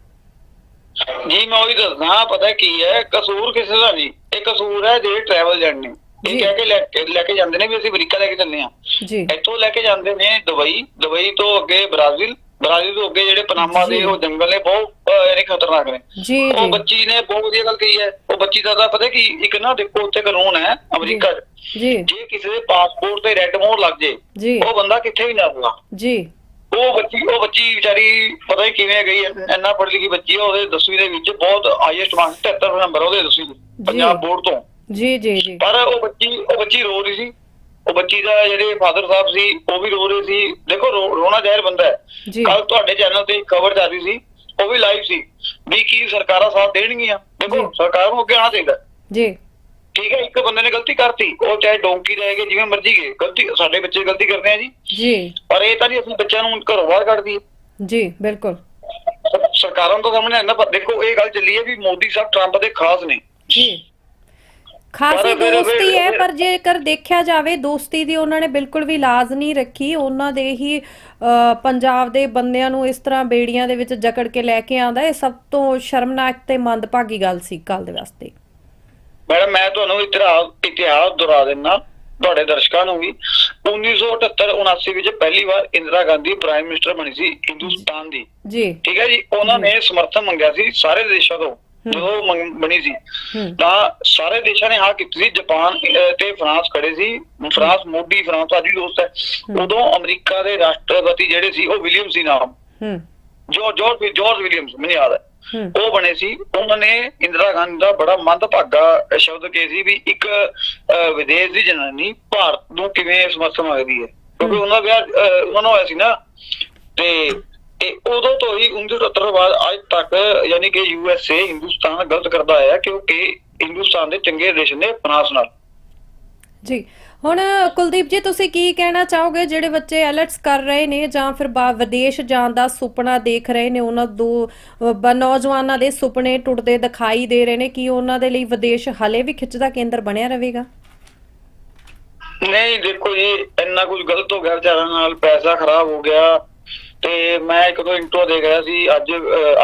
ਜੀ ਮੈਂ ਉਹੀ ਦੱਸਣਾ ਪਤਾ ਕੀ ਹੈ ਕਸੂਰ ਕਿਸੇ ਦਾ ਨਹੀਂ ਇਹ ਕਸੂਰ ਹੈ ਜਿਹੜੇ ਟਰੈਵਲ ਏਜੰਟ ਨੇ। ਇਹ ਕਹਿ ਕੇ ਲੈ ਕੇ ਜਾਂਦੇ ਨੇ ਵੀ ਅਸੀਂ ਅਮਰੀਕਾ ਲੈ ਕੇ ਚੱਲੇ ਆ ਜੀ। ਇੱਥੋਂ ਲੈ ਕੇ ਜਾਂਦੇ ਨੇ ਦੁਬਈ ਦੁਬਈ ਤੋਂ ਅੱਗੇ ਬ੍ਰਾਜ਼ੀਲ ਬ੍ਰਾਜ਼ੀਲ ਤੋਂ ਅੱਗੇ ਜਿਹੜੇ ਪਨਾਮਾ ਦੇ। ਉਹ ਜੰਗਲ ਨੇ ਬਹੁਤ ਅਹ, ਯਾਨੀ ਖਤਰਨਾਕ ਨੇ। ਜੀ ਉਹ ਬੱਚੀ ਨੇ ਬਹੁਤ ਵਧੀਆ ਗੱਲ ਕਹੀ ਹੈ। ਉਹ ਬੱਚੀ ਦਾ ਤਾਂ ਪਤਾ ਕੀ ਇੱਕ ਨਾ ਦੇਖੋ ਉੱਥੇ ਕਾਨੂੰਨ ਹੈ ਅਮਰੀਕਾ 'ਚ। ਜੀ। ਜੇ ਕਿਸੇ ਦੇ ਪਾਸਪੋਰਟ ਤੇ ਰੈੱਡ ਮੋਹਰ ਲੱਗ ਜੇ ਉਹ ਬੰਦਾ ਕਿੱਥੇ ਵੀ ਨਾ ਜਾਊਗਾ ਜੀ। ਉਹ ਬੱਚੀ ਉਹ ਬੱਚੀ ਵਿਚਾਰੀ ਪਤਾ ਨਹੀਂ ਕਿਵੇਂ ਗਈ ਇੰਨਾ ਪੜ੍ਹੀ ਲਿਖੀ ਬੱਚੀ ਆ ਉਹਦੇ 10ਵੀਂ ਦੇ ਵਿੱਚ ਬਹੁਤ ਹਾਈਐਸਟ ਮਾਰਕਸ 73 ਨੰਬਰ ਉਹਦੇ 10ਵੀਂ ਦੇ ਪੰਜਾਬ ਬੋਰਡ ਤੋਂ। ਜੀ ਜੀ ਜੀ। ਪਰ ਉਹ ਬੱਚੀ ਉਹ ਬੱਚੀ ਰੋ ਰਹੀ ਸੀ। ਉਹ ਬੱਚੀ ਦਾ ਜਿਹੜੇ ਫਾਦਰ ਸਾਹਿਬ ਸੀ ਉਹ ਵੀ ਰੋ ਰਹੇ ਸੀ। ਦੇਖੋ ਰੋਣਾ ਜ਼ਾਹਿਰ ਬੰਦਾ ਹੈ। ਕੱਲ ਤੁਹਾਡੇ ਚੈਨਲ ਤੇ ਜਾ ਰਹੀ ਸੀ ਉਹ ਵੀ ਲਾਈਵ ਸੀ। ਵੀ ਕੀ ਸਰਕਾਰਾਂ ਸਾਥ ਦੇਣਗੀਆਂ? ਦੇਖੋ। ਸਰਕਾਰ ਨੂੰ ਅੱਗੇ ਚਾਹੀਦਾ ਜੀ। ਠੀਕ ਹੈ ਇੱਕ ਬੰਦੇ ਨੇ ਗਲਤੀ ਕਰਤੀ। ਉਹ ਚਾਹੇ ਡੋਂਕੀ ਰਹੇਗੇ ਜਿਵੇਂ ਮਰਜ਼ੀ ਗਏ। ਗਲਤੀ ਸਾਡੇ ਬੱਚੇ ਗਲਤੀ ਕਰਦੇ ਆ ਜੀ। ਜੀ। ਪਰ ਇਹ ਤਾਂ ਨਹੀਂ ਅਸੀਂ ਬੱਚਿਆਂ ਨੂੰ ਘਰੋਂ ਬਾਹਰ ਕੱਢ ਦਈਏ। ਜੀ ਬਿਲਕੁਲ। ਸਰਕਾਰਾਂ ਤੋਂ ਸਾਹਮਣੇ ਪਰ ਦੇਖੋ ਇਹ ਗੱਲ ਚੱਲੀ ਹੈ ਵੀ ਮੋਦੀ ਸਾਹਿਬ ਟਰੰਪ ਦੇ ਖਾਸ ਨੇ। ਜੀ। ਖਾਸੀ ਦੋਸਤੀ ਹੈ ਪਰ ਜੇਕਰ ਦੇਖਿਆ ਜਾਵੇ ਦੋਸਤੀ ਦੀ ਉਹਨਾਂ ਨੇ ਬਿਲਕੁਲ ਵੀ ਲਾਜ਼ ਨਹੀਂ ਰੱਖੀ। ਉਹਨਾਂ ਦੇ ਹੀ ਪੰਜਾਬ ਦੇ ਬੰਦਿਆਂ ਨੂੰ ਇਸ ਤਰ੍ਹਾਂ ਬੇੜੀਆਂ ਦੇ ਵਿੱਚ ਜਕੜ ਕੇ ਲੈ ਕੇ ਆਂਦਾ ਇਹ ਸਭ ਤੋਂ ਸ਼ਰਮਨਾਕ ਤੇ ਮੰਦਭਾਗੀ ਗੱਲ ਸੀ ਕੱਲ ਦੇ ਵਾਸਤੇ। ਮੈਡਮ ਮੈਂ ਤੁਹਾਨੂੰ ਇਤਿਹਾਸ ਇਤਿਹਾਸ ਦੁਹਰਾ ਦਿੰਨਾ ਤੁਹਾਡੇ ਦਰਸ਼ਕਾਂ ਨੂੰ ਵੀ। 1978 79 ਵਿੱਚ ਪਹਿਲੀ ਵਾਰ ਇੰਦਰਾ ਗਾਂਧੀ ਪ੍ਰਾਈਮ ਮਿਨਿਸਟਰ ਬਣੀ ਸੀ ਹਿੰਦੁਸਤਾਨ ਦੀ। ਜੀ। ਠੀਕ ਹੈ ਜੀ? ਉਹਨਾਂ ਨੇ ਸਮਰਥਨ ਮੰਗਿਆ ਸੀ ਸਾਰੇ ਦੇਸ਼ਾਂ ਤੋਂ। ਜਦੋਂ ਬਣੀ ਸੀ। ਤਾਂ ਸਾਰੇ ਦੇਸ਼ਾਂ ਨੇ ਹਾਂ ਕੀਤੀ ਸੀ। ਜਾਪਾਨ ਤੇ ਫਰਾਂਸ ਖੜੇ ਸੀ। ਫਰਾਂਸ ਮੋਦੀ ਫਰਾਂਸ ਅੱਜ ਵੀ ਦੋਸਤ ਹੈ ਉਦੋਂ ਅਮਰੀਕਾ ਦੇ ਰਾਸ਼ਟਰਪਤੀ ਜਿਹੜੇ ਸੀ ਉਹ ਵਿਲੀਅਮ ਸੀ ਨਾਮ। ਜੋ ਜੋਰਜ ਜੋਰਜ ਵਿਲੀਅਮਸ ਮੈਨੂੰ ਯਾਦ ਹੈ। ਉਹ ਬਣੇ ਸੀ। ਉਹਨਾਂ ਨੇ ਇੰਦਰਾ ਗਾਂਧੀ ਦਾ ਬੜਾ ਮੰਦਭਾਗਾ ਸ਼ਬਦ ਕੇ ਸੀ ਵੀ ਇੱਕ ਵਿਦੇਸ਼ ਦੀ ਜਨਾਨੀ ਭਾਰਤ ਨੂੰ ਕਿਵੇਂ ਸਮਰਥਨ ਮੰਗਦੀ ਹੈ। ਕਿਉਂਕਿ ਉਹਨਾਂ ਦਾ ਉਹਨਾਂ ਹੋਇਆ ਸੀ ਨਾ ਤੇ ਤੇ ਉਦੋਂ ਤੋਂ ਹੀ 1978 ਤੋਂ ਬਾਅਦ ਅੱਜ ਤੱਕ ਯਾਨੀ ਕਿ ਯੂ ਐਸ ਏ ਹਿੰਦੁਸਤਾਨ ਗਲਤ ਕਰਦਾ ਆਇਆ ਕਿਉਂਕਿ ਹਿੰਦੁਸਤਾਨ ਦੇ ਚੰਗੇ ਰਿਲੇਸ਼ਨ ਨੇ ਫਰਾਂਸ ਨਾਲ। ਜੀ ਹੁਣ ਕੁਲਦੀਪ ਜੀ ਤੁਸੀਂ ਕੀ ਕਹਿਣਾ ਚਾਹੋਗੇ? ਜਿਹੜੇ ਬੱਚੇ ਐਲਟਸ ਕਰ ਰਹੇ ਨੇ ਜਾਂ ਫਿਰ ਵਿਦੇਸ਼ ਜਾਣ ਦਾ ਸੁਪਨਾ ਦੇਖ ਰਹੇ ਨੇ ਉਹਨਾਂ ਦੋ ਨੌਜਵਾਨਾਂ ਦੇ ਸੁਪਨੇ ਟੁੱਟਦੇ ਦਿਖਾਈ ਦੇ ਰਹੇ ਨੇ ਕੀ ਉਹਨਾਂ ਦੇ ਲਈ ਵਿਦੇਸ਼ ਹਲੇ ਵੀ ਖਿੱਚ ਦਾ ਕੇਂਦਰ ਬਣਿਆ ਰਹੇਗਾ? ਨਹੀਂ ਦੇਖੋ ਜੀ ਇੰਨਾ ਕੁਝ ਗਲਤ ਹੋ ਗਿਆ ਵਿਚਾਰਾਂ ਨਾਲ ਪੈਸਾ ਖਰਾਬ ਹੋ ਗਿਆ। ਤੇ ਮੈਂ ਇੱਕ ਦੋ ਇੰਟਰੋ ਦੇਖ ਰਿਹਾ ਸੀ ਅੱਜ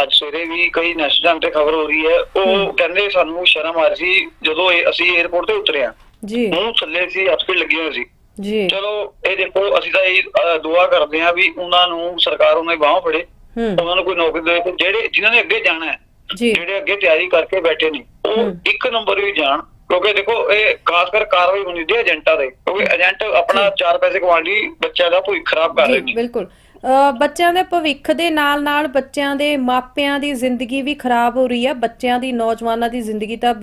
ਅੱਜ ਸਵੇਰੇ ਵੀ ਕਈ ਨੈਸ਼ਨਲ ਤੇ ਖਬਰ ਹੋ ਰਹੀ ਹੈ। ਉਹ ਕਹਿੰਦੇ ਸਾਨੂੰ ਸ਼ਰਮ ਆ ਰਹੀ ਸੀ ਜਦੋਂ ਅਸੀਂ 에어ਪੋਰਟ ਤੇ ਉਤਰੇ ਆ ਜੀ। ਮੂੰਹ ਥੱਲੇ ਸੀ ਹਸਪੀਟਲ ਲੱਗੇ ਹੋਏ ਸੀ। ਜੀ। ਚਲੋ ਇਹ ਦੇਖੋ ਅਸੀਂ ਤਾਂ ਇਹ ਦੁਆ ਕਰਦੇ ਆ ਵੀ ਉਹਨਾਂ ਨੂੰ ਸਰਕਾਰ ਉਹਨਾਂ ਦੀ ਬਾਹ ਫੜੇ। ਹੂੰ। ਉਹਨਾਂ ਨੂੰ ਕੋਈ ਨੌਕਰੀ ਦੇ ਜਿਹੜੇ ਜਿਨ੍ਹਾਂ ਨੇ ਅੱਗੇ ਜਾਣਾ ਹੈ ਜਿਹੜੇ ਅੱਗੇ ਤਿਆਰੀ ਕਰਕੇ ਬੈਠੇ ਨੇ ਉਹ ਹੂੰ। ਇੱਕ ਨੰਬਰ ਵੀ ਜਾਣ ਕਿਉਂਕਿ ਦੇਖੋ ਇਹ ਖਾਸ ਕਰ ਕਾਰਵਾਈ ਹੋਣੀ ਦੀ ਏਜੰਟਾਂ ਦੇ ਕਿਉਂਕਿ ਏਜੰਟ ਆਪਣਾ ਚਾਰ ਪੈਸੇ ਕਮਾਉਣ ਲਈ ਬੱਚਿਆਂ ਦਾ ਭਵਿੱਖ ਖਰਾਬ ਕਰ ਰਹੇ ਨੇ। ਬਿਲਕੁਲ। ਬੱਚਿਆਂ ਦੇ ਭਵਿੱਖ ਦੇ ਨਾਲ ਨਾਲ ਬੱਚਿਆਂ ਦੇ ਮਾਪਿਆਂ ਦੀ ਜ਼ਿੰਦਗੀ ਵੀ ਖਰਾਬ ਹੋ ਰਹੀ ਹੈ। ਬੱਚਿਆਂ ਦੀ ਨੌਜਵਾਨਾਂ ਦੀ ਜ਼ਿੰਦਗੀ ਤਾਂ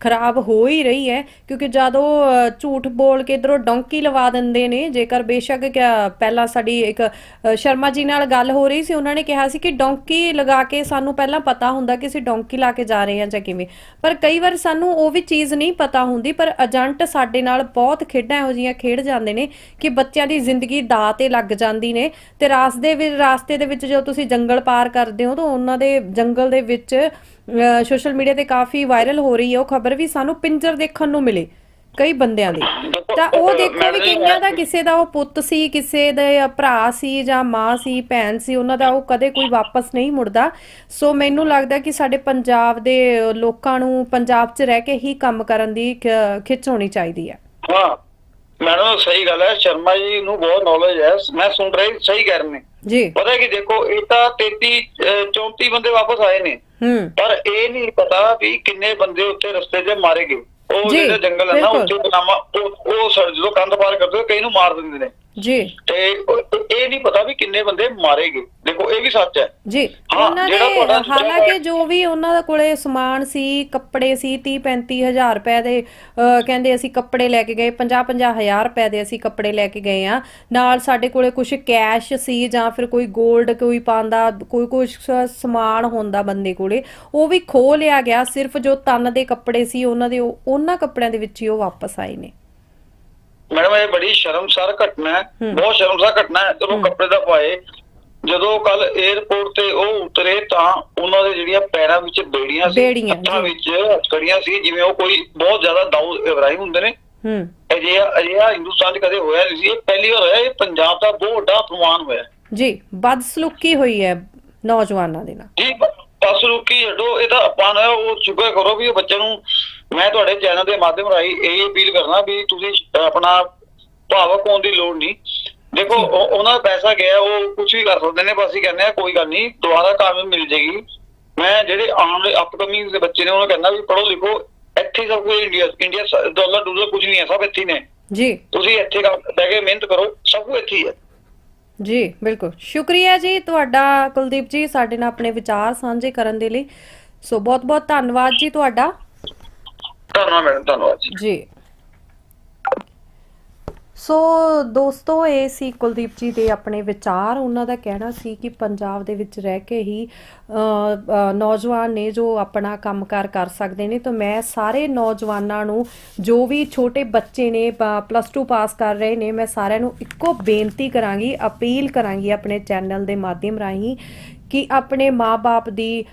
ਖਰਾਬ ਹੋ ਹੀ ਰਹੀ ਹੈ ਕਿਉਂਕਿ ਜਦੋਂ ਅ, ਝੂਠ ਬੋਲ ਕੇ ਇਧਰੋਂ ਡੌਂਕੀ ਲਵਾ ਦਿੰਦੇ ਨੇ ਜੇਕਰ ਬੇਸ਼ੱਕ ਪਹਿਲਾਂ ਸਾਡੀ ਇੱਕ ਸ਼ਰਮਾ ਜੀ ਨਾਲ ਗੱਲ ਹੋ ਰਹੀ ਸੀ ਉਹਨਾਂ ਨੇ ਕਿਹਾ ਸੀ ਕਿ ਡੌਂਕੀ ਲਗਾ ਕੇ ਸਾਨੂੰ ਪਹਿਲਾਂ ਪਤਾ ਹੁੰਦਾ ਕਿ ਅਸੀਂ ਡੌਂਕੀ ਲਾ ਕੇ ਜਾ ਰਹੇ ਹਾਂ ਜਾਂ ਕਿਵੇਂ। ਪਰ ਕਈ ਵਾਰ ਸਾਨੂੰ ਉਹ ਵੀ ਚੀਜ਼ ਨਹੀਂ ਪਤਾ ਹੁੰਦੀ ਪਰ ਏਜੰਟ ਸਾਡੇ ਨਾਲ ਬਹੁਤ ਖੇਡਾਂ ਇਹੋ ਜਿਹੀਆਂ ਖੇਡ ਜਾਂਦੇ ਨੇ ਕਿ ਬੱਚਿਆਂ ਦੀ ਜ਼ਿੰਦਗੀ ਦਾ ਤੇ ਲੱਗ ਜਾਂਦੀ ਨੇ ਤੇ ਰਾਸਤੇ ਵਿੱਚ ਰਾਸਤੇ ਦੇ ਵਿੱਚ ਜਦੋਂ ਤੁਸੀਂ ਜੰਗਲ ਪਾਰ ਕਰਦੇ ਹੋ ਤਾਂ ਉਹਨਾਂ ਦੇ ਜੰਗਲ ਦੇ ਵਿੱਚ ਸੋਸ਼ਲ ਮੀਡੀਆ ਤੇ ਕਾਫੀ ਵਾਇਰਲ ਹੋ ਰਹੀ ਹੈ। ਉਹ ਖਬਰ ਵੀ ਸਾਨੂੰ ਪਿੰਜਰ ਦੇਖਣ ਨੂੰ ਮਿਲੇ ਕਈ ਬੰਦਿਆਂ ਦੀ। ਤਾਂ ਉਹ ਦੇਖੋ ਵੀ ਕਈਆਂ ਦਾ ਕਿਸੇ ਦਾ ਉਹ ਪੁੱਤ ਸੀ ਕਿਸੇ ਦੇ ਭਰਾ ਸੀ ਜਾਂ ਮਾਂ ਸੀ ਭੈਣ ਸੀ ਉਹਨਾਂ ਦਾ ਉਹ ਕਦੇ ਕੋਈ ਵਾਪਸ ਨਹੀਂ ਮੁੜਦਾ। ਸੋ ਮੈਨੂੰ ਲੱਗਦਾ ਕਿ ਸਾਡੇ ਪੰਜਾਬ ਦੇ ਲੋਕਾਂ ਨੂੰ ਪੰਜਾਬ 'ਚ ਰਹਿ ਕੇ ਹੀ ਕੰਮ ਕਰਨ ਦੀ ਖਿੱਚ ਹੋਣੀ ਚਾਹੀਦੀ ਹੈ। ਹਾਂ। ਮੈਡਮ ਸਹੀ ਗੱਲ ਹੈ ਸ਼ਰਮਾ ਜੀ ਨੂੰ ਬਹੁਤ ਨੌਲੇਜ ਹੈ। ਮੈਂ ਸੁਣ ਰਹੀ ਸਹੀ ਕਹਿ ਰਹੇ ਨੇ। ਜੀ। ਪਤਾ ਕਿ ਦੇਖੋ ਇਹ ਤਾਂ 33 ਅਹ, 34 ਬੰਦੇ ਵਾਪਸ ਆਏ ਨੇ। ਪਰ ਇਹ ਨਹੀਂ ਪਤਾ ਵੀ ਕਿੰਨੇ ਬੰਦੇ ਉੱਤੇ ਰਸਤੇ 'ਚ ਮਾਰੇ ਗਏ। ਉਹ ਜਿਹੜਾ ਜੰਗਲ ਹੈ ਨਾ। ਉੱਥੇ ਬਨਾਮਾ ਉਹ ਉਹ ਸਰ ਜਦੋਂ ਕੰਧ ਪਾਰ ਕਰਦੇ ਕਈ ਨੂੰ ਮਾਰ ਦਿੰਦੇ ਨੇ। ਜੀ। ਤੇ ਇਹ ਨਹੀਂ ਪਤਾ ਵੀ ਕਿੰਨੇ ਬੰਦੇ ਮਾਰੇ ਗਏ। ਦੇਖੋ ਇਹ ਵੀ ਸੱਚ ਹੈ। ਜੀ ਹਾਂ, ਉਹਨਾਂ ਜਿਹੜਾ ਦੇ ਹਾਲਾਂਕਿ ਜੋ ਵੀ ਉਹਨਾਂ ਦਾ ਕੋਲੇ ਸਮਾਨ ਸੀ ਕੱਪੜੇ ਸੀ 30 35 ਹਜ਼ਾਰ ਰੁਪਏ ਦੇ ਕਹਿੰਦੇ ਅਸੀਂ ਕੱਪੜੇ ਲੈ ਕੇ ਗਏ 50 50 ਹਜ਼ਾਰ ਰੁਪਏ ਦੇ ਅਸੀਂ ਕੱਪੜੇ ਲੈ ਕੇ ਗਏ ਆ। ਨਾਲ ਸਾਡੇ ਕੋਲੇ ਕੁਝ ਕੈਸ਼ ਸੀ ਜਾਂ ਫਿਰ ਕੋਈ 골ਡ ਕੋਈ ਪਾਉਂਦਾ ਕੋਈ ਕੁਝ ਸਮਾਨ ਹੁੰਦਾ ਬੰਦੇ ਕੋਲੇ ਉਹ ਵੀ ਖੋਹ ਲਿਆ ਗਿਆ। ਸਿਰਫ ਜੋ ਤਨ ਦੇ ਕੱਪੜੇ ਸੀ ਉਹਨਾਂ ਦੇ ਉਹ- ਉਹਨਾਂ ਕੱਪੜਿਆਂ ਦੇ ਵਿੱਚ ਹੀ ਉਹ ਵਾਪਸ ਆਏ ਨੇ। ਮੈਡਮ ਇਹ ਬੜੀ ਸ਼ਰਮਸਾਰ ਘਟਨਾ ਹੈ। ਬਹੁਤ ਸ਼ਰਮਸਾਰ ਘਟਨਾ ਹੈ। ਚਲੋ ਕੱਪੜੇ ਦਾ ਪਾਏ ਜਦੋਂ ਕੱਲ 에어ਪੋਰਟ ਤੇ ਉਹ ਉਤਰੇ ਤਾਂ ਉਹਨਾਂ ਦੇ ਜਿਹੜੀਆਂ ਪੈਰਾਂ ਵਿੱਚ ਬੇੜੀਆਂ ਸੀ ਹੱਥਾਂ। ਵਿੱਚ ਹਥਕੜੀਆਂ ਸੀ ਜਿਵੇਂ ਉਹ ਕੋਈ ਬਹੁਤ ਜ਼ਿਆਦਾ ਦਾਊਦ ਇਬਰਾਹਿਮ ਹੁੰਦੇ ਨੇ। ਹੂੰ। ਅਜਿਹਾ ਅਜਿਹਾ ਹਿੰਦੁਸਤਾਨ 'ਚ ਕਦੇ ਹੋਇਆ ਨਹੀਂ ਸੀ। ਇਹ ਪਹਿਲੀ ਵਾਰ ਹੋਇਆ ਇਹ ਪੰਜਾਬ ਦਾ ਬਹੁਤ ਵੱਡਾ ਅਪਮਾਨ ਹੋਇਆ। ਜੀ ਬਦਸਲੂਕੀ ਹੋਈ ਹੈ ਨੌਜਵਾਨਾਂ ਦੇ ਨਾਲ। ਜੀ ਬਸ ਰੁਕੀ ਛੱਡੋ ਇਹਦਾ ਅਪਮਾਨ ਹੈ ਉਹ ਸ਼ੁਕਰ ਕਰੋ ਵੀ ਉਹ ਬੱਚੇ ਨੂੰ ਮੈਂ ਤੁਹਾਡੇ ਚੈਨਲ ਦੇ ਮਾਧਿਅਮ ਰਾਹੀਂ ਇਹ ਅਪੀਲ ਕਰਨਾ ਵੀ ਤੁਸੀਂ ਆਪਣਾ ਭਾਵਕ ਹੋਣ ਦੀ ਲੋੜ ਨਹੀਂ। ਦੇਖੋ ਉਹ- ਉਹਨਾਂ ਦਾ ਪੈਸਾ ਗਿਆ ਉਹ ਕੁਝ ਵੀ ਕਰ ਸਕਦੇ ਨੇ ਬਸ ਹੀ ਕਹਿੰਦੇ ਆ ਕੋਈ ਗੱਲ ਨਹੀਂ ਦੁਬਾਰਾ ਕਾਮਯਾਬ ਮਿਲ ਜੇਗੀ ਮੈਂ ਜਿਹੜੇ ਆਉਣ ਵਾਲੇ ਅਪਕਮਿੰਗ ਦੇ ਬੱਚੇ ਨੇ ਉਹਨਾਂ ਕਹਿੰਦਾ ਵੀ ਪੜ੍ਹੋ ਲਿਖੋ ਇੱਥੇ ਸਭ ਕੁਝ ਇੰਡੀਆ ਇੰਡੀਆ ਡਾਲਰ ਡਾਲਰ ਕੁਝ ਨਹੀਂ ਹੈ ਸਭ ਇੱਥੇ ਨੇ। ਜੀ। ਤੁਸੀਂ ਇੱਥੇ ਕੰਮ ਬਹਿ ਕੇ ਮਿਹਨਤ ਕਰੋ ਸਭ ਕੁਝ ਇੱਥੇ ਹੀ ਹੈ। ਜੀ ਬਿਲਕੁਲ। ਸ਼ੁਕਰੀਆ ਜੀ ਤੁਹਾਡਾ ਕੁਲਦੀਪ ਜੀ ਸਾਡੇ ਨਾਲ ਆਪਣੇ ਵਿਚਾਰ ਸਾਂਝੇ ਕਰਨ ਦੇ ਲਈ। ਸੋ ਬਹੁਤ ਬਹੁਤ ਧੰਨਵਾਦ ਜੀ ਤੁਹਾਡਾ। ਧੰਨਵਾਦ ਮੈਡਮ ਧੰਨਵਾਦ ਜੀ। ਸੋ ਦੋਸਤੋ, ਇਹ ਸੀ ਕੁਲਦੀਪ ਜੀ ਦੇ ਆਪਣੇ ਵਿਚਾਰ। ਉਹਨਾਂ ਦਾ ਕਹਿਣਾ ਸੀ ਕਿ ਪੰਜਾਬ ਦੇ ਵਿੱਚ ਰਹਿ ਕੇ ਹੀ ਨੌਜਵਾਨ ਨੇ ਜੋ ਆਪਣਾ ਕੰਮਕਾਰ ਕਰ ਸਕਦੇ ਨੇ, ਤਾਂ ਮੈਂ ਸਾਰੇ ਨੌਜਵਾਨਾਂ ਨੂੰ ਜੋ ਵੀ ਛੋਟੇ ਬੱਚੇ ਨੇ ਪਲੱਸ 2 ਪਾਸ ਕਰ ਰਹੇ ਨੇ, ਮੈਂ ਸਾਰਿਆਂ ਨੂੰ ਇੱਕੋ ਬੇਨਤੀ ਕਰਾਂਗੀ, ਅਪੀਲ ਕਰਾਂਗੀ ਆਪਣੇ ਚੈਨਲ ਦੇ ਮਾਧਿਅਮ ਰਾਹੀਂ ਕਿ ਆਪਣੇ ਮਾਪੇ ਦੀ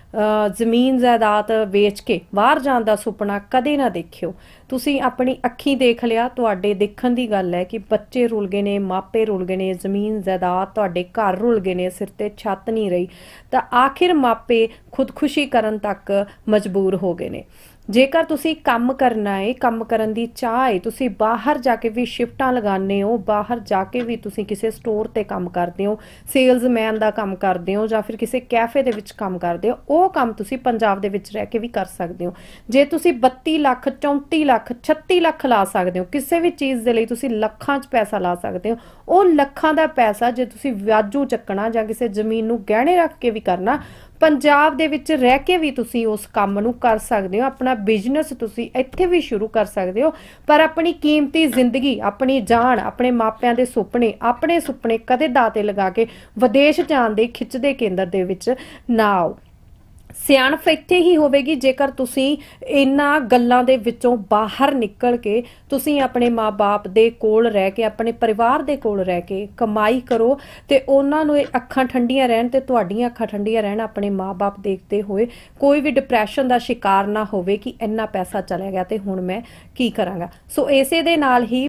ਜ਼ਮੀਨ ਜਾਇਦਾਦ ਵੇਚ ਕੇ ਬਾਹਰ ਜਾਣ ਦਾ ਸੁਪਨਾ ਕਦੇ ਨਾ ਦੇਖਿਓ। ਤੁਸੀਂ ਆਪਣੀ ਅੱਖੀਂ ਦੇਖ ਲਿਆ, ਤੁਹਾਡੇ ਦੇਖਣ ਦੀ ਗੱਲ ਹੈ ਕਿ ਬੱਚੇ ਰੁਲ ਗਏ ਨੇ, ਮਾਪੇ ਰੁਲ ਗਏ ਨੇ, ਜ਼ਮੀਨ ਜਾਇਦਾਦ ਤੁਹਾਡੇ ਘਰ ਰੁਲ ਗਏ ਨੇ, ਸਿਰ ਤੇ ਛੱਤ ਨਹੀਂ ਰਹੀ। ਤਾਂ ਆਖਿਰ ਮਾਪੇ ਖੁਦਕੁਸ਼ੀ ਕਰਨ ਤੱਕ ਮਜਬੂਰ ਹੋ ਗਏ ਨੇ। ਜੇਕਰ ਤੁਸੀਂ ਕੰਮ ਕਰਨਾ ਏ, ਕੰਮ ਕਰਨ ਦੀ ਚਾਹ ਹੈ ਤੁਸੀਂ ਬਾਹਰ ਜਾ ਕੇ ਵੀ ਸ਼ਿਫਟਾਂ ਲਗਾਉਂਦੇ ਹੋ, ਬਾਹਰ ਜਾ ਕੇ ਵੀ ਤੁਸੀਂ ਕਿਸੇ ਸਟੋਰ ਤੇ ਕੰਮ ਕਰਦੇ ਹੋ ਸੇਲਜ਼ਮੈਨ ਦਾ ਕੰਮ ਕਰਦੇ ਹੋ ਜਾਂ ਫਿਰ ਕਿਸੇ ਕੈਫੇ ਦੇ ਵਿੱਚ ਕੰਮ ਕਰਦੇ ਹੋ, ਉਹ ਕੰਮ ਤੁਸੀਂ ਪੰਜਾਬ ਦੇ ਵਿੱਚ ਰਹਿ ਕੇ ਵੀ ਕਰ ਸਕਦੇ ਹੋ। ਜੇ ਤੁਸੀਂ 32 ਲੱਖ 34 ਲੱਖ 36 ਲੱਖ ਲਾ ਸਕਦੇ ਹੋ, ਕਿਸੇ ਵੀ ਚੀਜ਼ ਦੇ ਲਈ ਤੁਸੀਂ ਲੱਖਾਂ 'ਚ ਪੈਸਾ ਲਾ ਸਕਦੇ ਹੋ, ਉਹ ਲੱਖਾਂ ਦਾ ਪੈਸਾ ਜੇ ਤੁਸੀਂ ਵਿਆਜੂ ਚੱਕਣਾ ਜਾਂ ਕਿਸੇ ਜ਼ਮੀਨ ਨੂੰ ਗਹਿਣੇ ਰੱਖ ਕੇ ਵੀ ਕਰਨਾ ਪੰਜਾਬ ਦੇ ਵਿੱਚ ਰਹਿ ਕੇ ਵੀ ਤੁਸੀਂ ਉਸ ਕੰਮ ਨੂੰ ਕਰ ਸਕਦੇ ਹੋ, ਆਪਣਾ ਬਿਜ਼ਨਸ ਤੁਸੀਂ ਇੱਥੇ ਵੀ ਸ਼ੁਰੂ ਕਰ ਸਕਦੇ ਹੋ, ਪਰ ਆਪਣੀ ਕੀਮਤੀ ਜ਼ਿੰਦਗੀ, ਆਪਣੀ ਜਾਨ, ਆਪਣੇ ਮਾਪਿਆਂ ਦੇ ਸੁਪਨੇ, ਆਪਣੇ ਸੁਪਨੇ ਕਦੇ ਦਾਤੇ ਲਗਾ ਕੇ ਵਿਦੇਸ਼ ਜਾਣ ਦੇ ਖਿੱਚ ਦੇ ਕੇਂਦਰ ਦੇ ਵਿੱਚ ਨਾ ਆਓ। ਸਿਆਣਪ ਇੱਥੇ ਹੀ ਹੋਵੇਗੀ, ਜੇਕਰ ਤੁਸੀਂ ਇਹਨਾਂ ਗੱਲਾਂ ਦੇ ਵਿੱਚੋਂ ਬਾਹਰ ਨਿਕਲ ਕੇ ਤੁਸੀਂ ਆਪਣੇ ਮਾਪੇ ਦੇ ਕੋਲ ਰਹਿ ਕੇ, ਆਪਣੇ ਪਰਿਵਾਰ ਦੇ ਕੋਲ ਰਹਿ ਕੇ ਕਮਾਈ ਕਰੋ ਤੇ ਉਹਨਾਂ ਨੂੰ ਇਹ ਅੱਖਾਂ ਠੰਡੀਆਂ ਰਹਿਣ ਤੇ ਤੁਹਾਡੀਆਂ ਅੱਖਾਂ ਠੰਡੀਆਂ ਰਹਿਣ, ਆਪਣੇ ਮਾਪੇ ਦੇਖਦੇ ਹੋਏ ਕੋਈ ਵੀ ਡਿਪਰੈਸ਼ਨ ਦਾ ਸ਼ਿਕਾਰ ਨਾ ਹੋਵੇ ਕਿ ਇੰਨਾ ਪੈਸਾ ਚਲਾ ਗਿਆ ਤੇ ਹੁਣ ਮੈਂ ਕੀ ਕਰਾਂਗਾ। ਸੋ ਇਸੇ ਦੇ ਨਾਲ ਹੀ